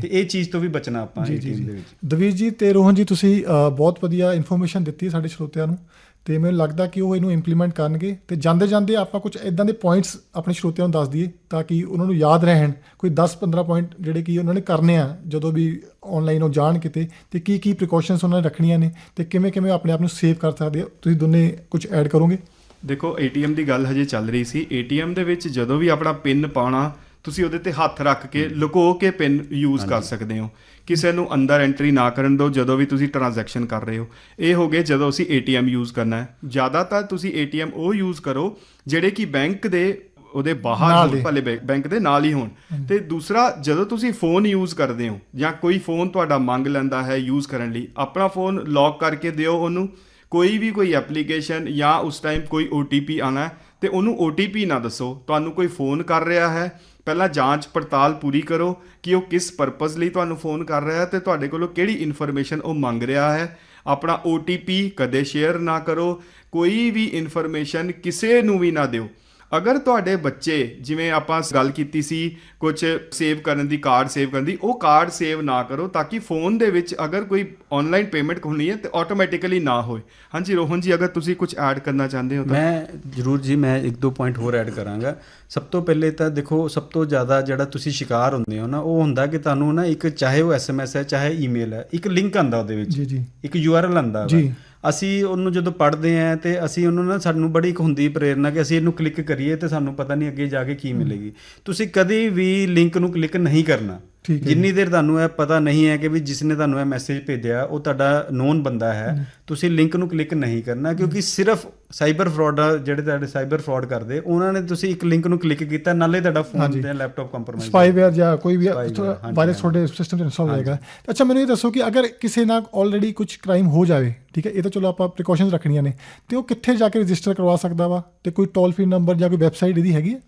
ਤੇ ਇਹ ਚੀਜ਼ ਤੋਂ ਵੀ ਬਚਣਾ ਆਪਾਂ ATM ਦੇ ਵਿੱਚ। ਦਵੀਰ ਜੀ ਤੇ ਰੋਹਨ ਜੀ ਤੁਸੀਂ ਬਹੁਤ ਵਧੀਆ ਇਨਫੋਰਮੇਸ਼ਨ ਦਿੱਤੀ ਸਾਡੇ ਸਰੋਤਿਆਂ ਨੂੰ। ਤੇ ਮੈਨੂੰ ਲੱਗਦਾ ਕਿ ਉਹ ਇਹਨੂੰ ਇੰਪਲੀਮੈਂਟ ਕਰਨਗੇ ਤੇ ਜਾਂਦੇ ਜਾਂਦੇ ਆਪਾਂ ਕੁਝ ਇਦਾਂ ਦੇ ਪੁਆਇੰਟਸ ਆਪਣੇ ਸਰੋਤਿਆਂ ਨੂੰ ਦੱਸ ਦਈਏ ਤਾਂ ਕਿ ਉਹਨਾਂ ਨੂੰ ਯਾਦ ਰਹਿਣ ਕੋਈ 10-15 ਪੁਆਇੰਟ ਜਿਹੜੇ ਕਿ ਉਹਨਾਂ ਨੇ ਕਰਨੇ ਆ ਜਦੋਂ ਵੀ ਆਨਲਾਈਨ ਉਹ ਜਾਣ ਕਿਤੇ ਤੇ ਕੀ ਕੀ ਪ੍ਰੀਕਾਸ਼ਨਸ ਉਹਨਾਂ ਨੇ ਰੱਖਣੀਆਂ ਨੇ ਤੇ ਕਿਵੇਂ ਕਿਵੇਂ ਆਪਣੇ ਆਪ ਨੂੰ ਸੇਵ ਕਰ ਸਕਦੇ ਆ। ਤੁਸੀਂ ਦੋਨੇ ਕੁਝ ਐਡ ਕਰੋਗੇ? ਦੇਖੋ ਏਟੀਐਮ ਦੀ ਗੱਲ ਹਜੇ ਚੱਲ ਰਹੀ ਸੀ। ਏਟੀਐਮ ਦੇ ਵਿੱਚ ਜਦੋਂ ਵੀ ਆਪਣਾ ਪਿਨ ਪਾਉਣਾ ਤੁਸੀਂ ਉਹਦੇ ਤੇ ਹੱਥ ਰੱਖ ਕੇ ਲੁਕੋ ਕੇ ਪਿਨ ਯੂਜ਼ ਕਰ ਸਕਦੇ ਹੋ। ਕਿਸੇ ਨੂੰ ਅੰਦਰ ਐਂਟਰੀ ਨਾ ਕਰਨ ਦਿਓ ਜਦੋਂ ਵੀ ਤੁਸੀਂ ਟ੍ਰਾਂਜੈਕਸ਼ਨ ਕਰ ਰਹੇ ਹੋ। ਇਹ ਹੋ ਗਏ ਜਦੋਂ ਅਸੀਂ ਏਟੀਐਮ ਯੂਜ਼ ਕਰਨਾ ਹੈ। ਜ਼ਿਆਦਾਤਰ ਤੁਸੀਂ ਏਟੀਐਮ ਉਹ ਯੂਜ਼ ਕਰੋ ਜਿਹੜੇ ਕਿ ਬੈਂਕ ਦੇ ਉਹਦੇ ਬਾਹਰ। ਭਲੇ ਬੈਂਕ ਦੇ ਨਾਲ ਹੀ ਹੋਣ। ਤੇ ਦੂਸਰਾ ਜਦੋਂ ਤੁਸੀਂ ਫੋਨ ਯੂਜ਼ ਕਰਦੇ ਹੋ ਜਾਂ ਕੋਈ ਫੋਨ ਤੁਹਾਡਾ ਮੰਗ ਲੈਂਦਾ ਹੈ ਯੂਜ਼ ਕਰਨ ਲਈ ਆਪਣਾ ਫੋਨ ਲੌਕ ਕਰਕੇ ਦਿਓ ਉਹਨੂੰ। ਕੋਈ ਵੀ ਕੋਈ ਐਪਲੀਕੇਸ਼ਨ ਜਾਂ ਉਸ ਟਾਈਮ ਕੋਈ OTP ਆਣਾ ਤੇ ਉਹਨੂੰ OTP ਨਾ ਦੱਸੋ। ਤੁਹਾਨੂੰ ਕੋਈ ਫੋਨ ਕਰ ਰਿਹਾ ਹੈ ਪਹਿਲਾਂ ਜਾਂਚ ਪੜਤਾਲ ਪੂਰੀ ਕਰੋ ਕਿ ਉਹ ਕਿਸ ਪਰਪਸ ਲਈ ਤੁਹਾਨੂੰ ਫੋਨ ਕਰ ਰਿਹਾ ਹੈ ਤੇ ਤੁਹਾਡੇ ਕੋਲੋਂ ਕਿਹੜੀ ਇਨਫੋਰਮੇਸ਼ਨ ਉਹ ਮੰਗ ਰਿਹਾ ਹੈ। ਆਪਣਾ OTP ਕਦੇ ਸ਼ੇਅਰ ਨਾ ਕਰੋ, ਕੋਈ ਵੀ ਇਨਫੋਰਮੇਸ਼ਨ ਕਿਸੇ ਨੂੰ ਵੀ ਨਾ ਦਿਓ। ਅਗਰ ਤੁਹਾਡੇ ਬੱਚੇ ਜਿਵੇਂ ਆਪਾਂ ਗੱਲ ਕੀਤੀ ਸੀ ਕੁਝ ਸੇਵ ਕਰਨ ਦੀ ਕਾਰਡ ਸੇਵ ਕਰਨ ਦੀ ਉਹ ਕਾਰਡ ਸੇਵ ਨਾ ਕਰੋ ਤਾਂ ਕਿ ਫੋਨ ਦੇ ਵਿੱਚ ਅਗਰ ਕੋਈ ਆਨਲਾਈਨ ਪੇਮੈਂਟ ਹੋਣੀ ਹੈ ਤੇ ਆਟੋਮੈਟਿਕਲੀ ਨਾ ਹੋਏ। ਹਾਂਜੀ ਰੋਹਨ ਜੀ ਅਗਰ ਤੁਸੀਂ ਕੁਝ ਐਡ ਕਰਨਾ ਚਾਹੁੰਦੇ ਹੋ ਤਾਂ। ਮੈਂ ਜਰੂਰ ਜੀ ਮੈਂ ਇੱਕ ਦੋ ਪੁਆਇੰਟ ਹੋਰ ਐਡ ਕਰਾਂਗਾ। ਸਭ ਤੋਂ ਪਹਿਲੇ ਤਾਂ ਦੇਖੋ ਸਭ ਤੋਂ ਜ਼ਿਆਦਾ ਜਿਹੜਾ ਤੁਸੀਂ ਸ਼ਿਕਾਰ ਹੁੰਦੇ ਹੋ ਨਾ ਉਹ ਹੁੰਦਾ ਕਿ ਤੁਹਾਨੂੰ ਨਾ ਇੱਕ ਚਾਹੇ ਉਹ ਐਸਐਮਐਸ ਹੈ ਚਾਹੇ ਈਮੇਲ ਹੈ ਇੱਕ ਲਿੰਕ ਆਂਦਾ ਉਹਦੇ ਵਿੱਚ। ਜੀ ਜੀ। ਇੱਕ URL ਆਂਦਾ ਜੀ। ਅਸੀਂ ਉਹਨੂੰ ਜਦੋਂ ਪੜ੍ਹਦੇ ਆਂ ਤੇ ਅਸੀਂ ਉਹਨੂੰ ਨਾ ਸਾਨੂੰ ਬੜੀ ਇੱਕ ਹੁੰਦੀ ਪ੍ਰੇਰਨਾ ਕਿ ਅਸੀਂ ਇਹਨੂੰ ਕਲਿੱਕ ਕਰੀਏ ਤੇ ਸਾਨੂੰ ਪਤਾ ਨਹੀਂ ਅੱਗੇ ਜਾ ਕੇ ਕੀ ਮਿਲੇਗੀ। ਤੁਸੀਂ ਕਦੇ ਵੀ ਲਿੰਕ ਨੂੰ ਕਲਿੱਕ ਨਹੀਂ ਕਰਨਾ। ਜਿੰਨੀ ਦੇਰ ਤੁਹਾਨੂੰ ਇਹ ਪਤਾ ਨਹੀਂ ਹੈ ਕਿ ਵੀ ਜਿਸ ਨੇ ਤੁਹਾਨੂੰ ਇਹ ਮੈਸੇਜ ਭੇਜਿਆ ਉਹ ਤੁਹਾਡਾ ਨੋਨ ਬੰਦਾ ਹੈ। ਤੁਸੀਂ ਲਿੰਕ ਨੂੰ ਕਲਿੱਕ ਨਹੀਂ ਕਰਨਾ ਕਿਉਂਕਿ ਸਿਰਫ ਸਾਈਬਰ ਫਰਾਡ ਜਿਹੜੇ ਤੁਹਾਡੇ ਸਾਈਬਰ ਫਰਾਡ ਕਰਦੇ ਉਹਨਾਂ ਨੇ ਤੁਸੀਂ ਇੱਕ ਲਿੰਕ ਨੂੰ ਕਲਿੱਕ ਕੀਤਾ ਨਾਲੇ ਤੁਹਾਡਾ ਫੋਨ। ਤੇ ਲੈਪਟਾਪ ਕੰਪਰੋਮਾਈਜ਼ ਸਪਾਈਵੇਅਰ ਜਾਂ ਕੋਈ ਵੀ ਵਾਇਰਸ। ਤੁਹਾਡੇ ਸਿਸਟਮ 'ਚ ਇੰਸਟਾਲ ਹੋਏਗਾ। ਅੱਛਾ ਮੈਨੂੰ ਇਹ ਦੱਸੋ ਕਿ ਅਗਰ ਕਿਸੇ ਨਾਲ ਆਲਰੇਡੀ ਕੁਝ ਕ੍ਰਾਈਮ ਹੋ ਜਾਵੇ ਠੀਕ ਹੈ ਇਹ ਤਾਂ ਚਲੋ ਆਪਾਂ ਪ੍ਰੀਕਾਸ਼ਨਸ ਰੱਖਣੀਆਂ ਨੇ ਤੇ ਉਹ ਕਿੱਥੇ ਜਾ ਕੇ ਰਜਿਸਟਰ ਕਰਵਾ ਸਕਦਾ ਵਾ? ਤੇ ਕੋਈ ਟੋਲ ਫ੍ਰੀ ਨੰਬਰ ਜਾਂ ਕੋਈ ਵੈਬਸਾਈਟ ਇਹਦੀ ਹੈਗੀ ਹੈ?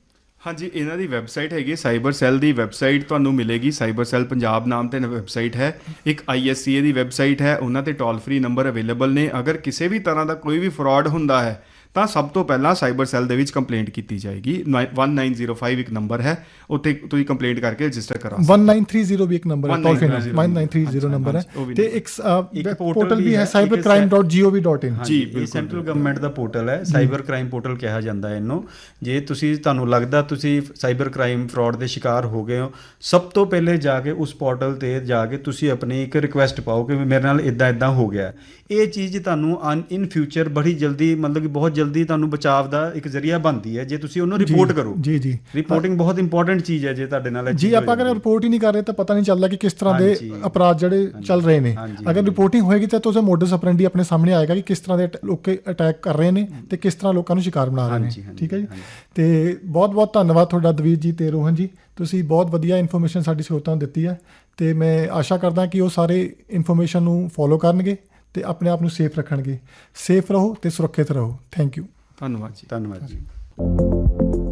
ਹਾਂਜੀ, ਇਹਨਾਂ ਦੀ ਵੈਬਸਾਈਟ ਹੈਗੀ ਸਾਈਬਰ ਸੈੱਲ ਦੀ ਵੈਬਸਾਈਟ ਤੁਹਾਨੂੰ ਮਿਲੇਗੀ। ਸਾਈਬਰ ਸੈੱਲ ਪੰਜਾਬ ਨਾਮ ਤੇ ਵੈਬਸਾਈਟ ਹੈ। ਇੱਕ ISCA ਦੀ ਵੈਬਸਾਈਟ ਹੈ। ਉਹਨਾਂ ਤੇ ਟੋਲ ਫ੍ਰੀ ਨੰਬਰ ਅਵੇਲੇਬਲ ਨੇ। ਅਗਰ ਕਿਸੇ ਵੀ ਤਰ੍ਹਾਂ ਦਾ ਕੋਈ ਵੀ ਫਰਾਡ ਹੁੰਦਾ ਹੈ ਤਾਂ ਸਭ ਤੋਂ ਪਹਿਲਾਂ ਸਾਈਬਰ ਸੈੱਲ ਦੇ ਵਿੱਚ ਕੰਪਲੇਂਟ ਕੀਤੀ ਜਾਏਗੀ। 1905 ਇੱਕ ਨੰਬਰ ਹੈ। ਉੱਥੇ ਤੁਸੀਂ ਕੰਪਲੇਂਟ ਕਰਕੇ ਰਜਿਸਟਰ ਕਰਾ ਸਕਦੇ ਹੋ। 1930 ਵੀ ਇੱਕ ਨੰਬਰ ਹੈ। ਟੋਲ ਫ੍ਰੀ 1930 1930 ਨੰਬਰ ਹੈ। ਤੇ। ਇੱਕ ਪੋਰਟਲ ਵੀ ਹੈ। cybercrime.gov.in ਜੀ ਬਿਲਕੁਲ, ਇਹ ਸੈਂਟਰਲ ਗਵਰਨਮੈਂਟ ਦਾ ਪੋਰਟਲ ਹੈ। ਸਾਈਬਰ ਕ੍ਰਾਈਮ ਪੋਰਟਲ ਕਿਹਾ ਜਾਂਦਾ ਹੈ ਇਹਨੂੰ। ਜੇ ਤੁਸੀਂ ਤੁਹਾਨੂੰ ਲੱਗਦਾ ਤੁਸੀਂ ਸਾਈਬਰ ਕ੍ਰਾਈਮ ਫਰਾਡ ਦੇ ਸ਼ਿਕਾਰ ਹੋ ਗਏ ਹੋ ਸਭ ਤੋਂ ਪਹਿਲੇ ਜਾ ਕੇ ਉਸ ਪੋਰਟਲ ਤੇ ਜਾ ਕੇ ਤੁਸੀਂ ਆਪਣੀ ਇੱਕ ਰਿਕੁਐਸਟ ਪਾਓ ਕਿ ਮੇਰੇ ਨਾਲ ਇਦਾਂ ਇਦਾਂ ਹੋ ਗਿਆ। ਇਹ ਚੀਜ਼ ਤੁਹਾਨੂੰ ਇਨ ਫਿਊਚਰ ਬੜੀ ਜਲਦੀ ਮਤਲਬ ਕਿ ਬਹੁਤ ਜਲਦੀ ਤੁਹਾਨੂੰ ਬਚਾਅ ਦਾ ਇੱਕ ਜ਼ਰੀਆ ਬਣਦੀ ਹੈ ਜੇ ਤੁਸੀਂ ਉਹਨੂੰ ਰਿਪੋਰਟ ਕਰੋ ਜੀ, ਜੀ। ਰਿਪੋਰਟਿੰਗ ਬਹੁਤ ਇੰਪੋਰਟੈਂਟ ਚੀਜ਼ ਹੈ ਜੇ ਤੁਹਾਡੇ ਨਾਲ ਜੀ ਆਪਾਂ ਅਗਰ। ਰਿਪੋਰਟ ਹੀ ਨਹੀਂ ਕਰ ਰਹੇ ਤਾਂ ਪਤਾ ਨਹੀਂ ਚੱਲਦਾ ਕਿ ਕਿਸ ਤਰ੍ਹਾਂ ਦੇ। ਅਪਰਾਧ ਜਿਹੜੇ ਚੱਲ ਰਹੇ ਨੇ ਅਗਰ। ਰਿਪੋਰਟਿੰਗ ਹੋਏਗੀ ਤਾਂ ਤੁਸੀਂ ਮੋਡਸ ਆਪਰੈਂਡੀ ਆਪਣੇ ਸਾਹਮਣੇ ਆਏਗਾ ਕਿ ਕਿਸ ਤਰ੍ਹਾਂ ਦੇ ਲੋਕ ਅਟੈਕ ਕਰ ਰਹੇ ਨੇ ਤੇ ਕਿਸ ਤਰ੍ਹਾਂ ਲੋਕਾਂ ਨੂੰ ਸ਼ਿਕਾਰ ਬਣਾ ਰਹੇ ਨੇ ਠੀਕ ਹੈ ਜੀ। ਤੇ ਬਹੁਤ ਬਹੁਤ ਧੰਨਵਾਦ ਤੁਹਾਡਾ ਦਵੀਰ ਜੀ ਤੇ ਰੋਹਨ ਜੀ ਤੁਸੀਂ ਬਹੁਤ ਵਧੀਆ ਇਨਫੋਰਮੇਸ਼ਨ ਸਾਡੀ ਸਰੋਤਾਂ ਨੂੰ ਦਿੱਤੀ ਹੈ ਤੇ ਮੈਂ ਆਸ਼ਾ ਕਰਦਾ ਕਿ ਉਹ ਸਾਰੇ ਇਨਫੋਰਮੇਸ਼ਨ ਨੂੰ ਫੋਲੋ ਕਰਨਗੇ ਤੇ ਆਪਣੇ ਆਪ ਨੂੰ ਸੇਫ ਰੱਖਣਗੇ। ਸੇਫ ਰਹੋ ਤੇ ਸੁਰੱਖਿਅਤ ਰਹੋ। ਥੈਂਕ ਯੂ ਧੰਨਵਾਦ ਜੀ। ਧੰਨਵਾਦ ਜੀ।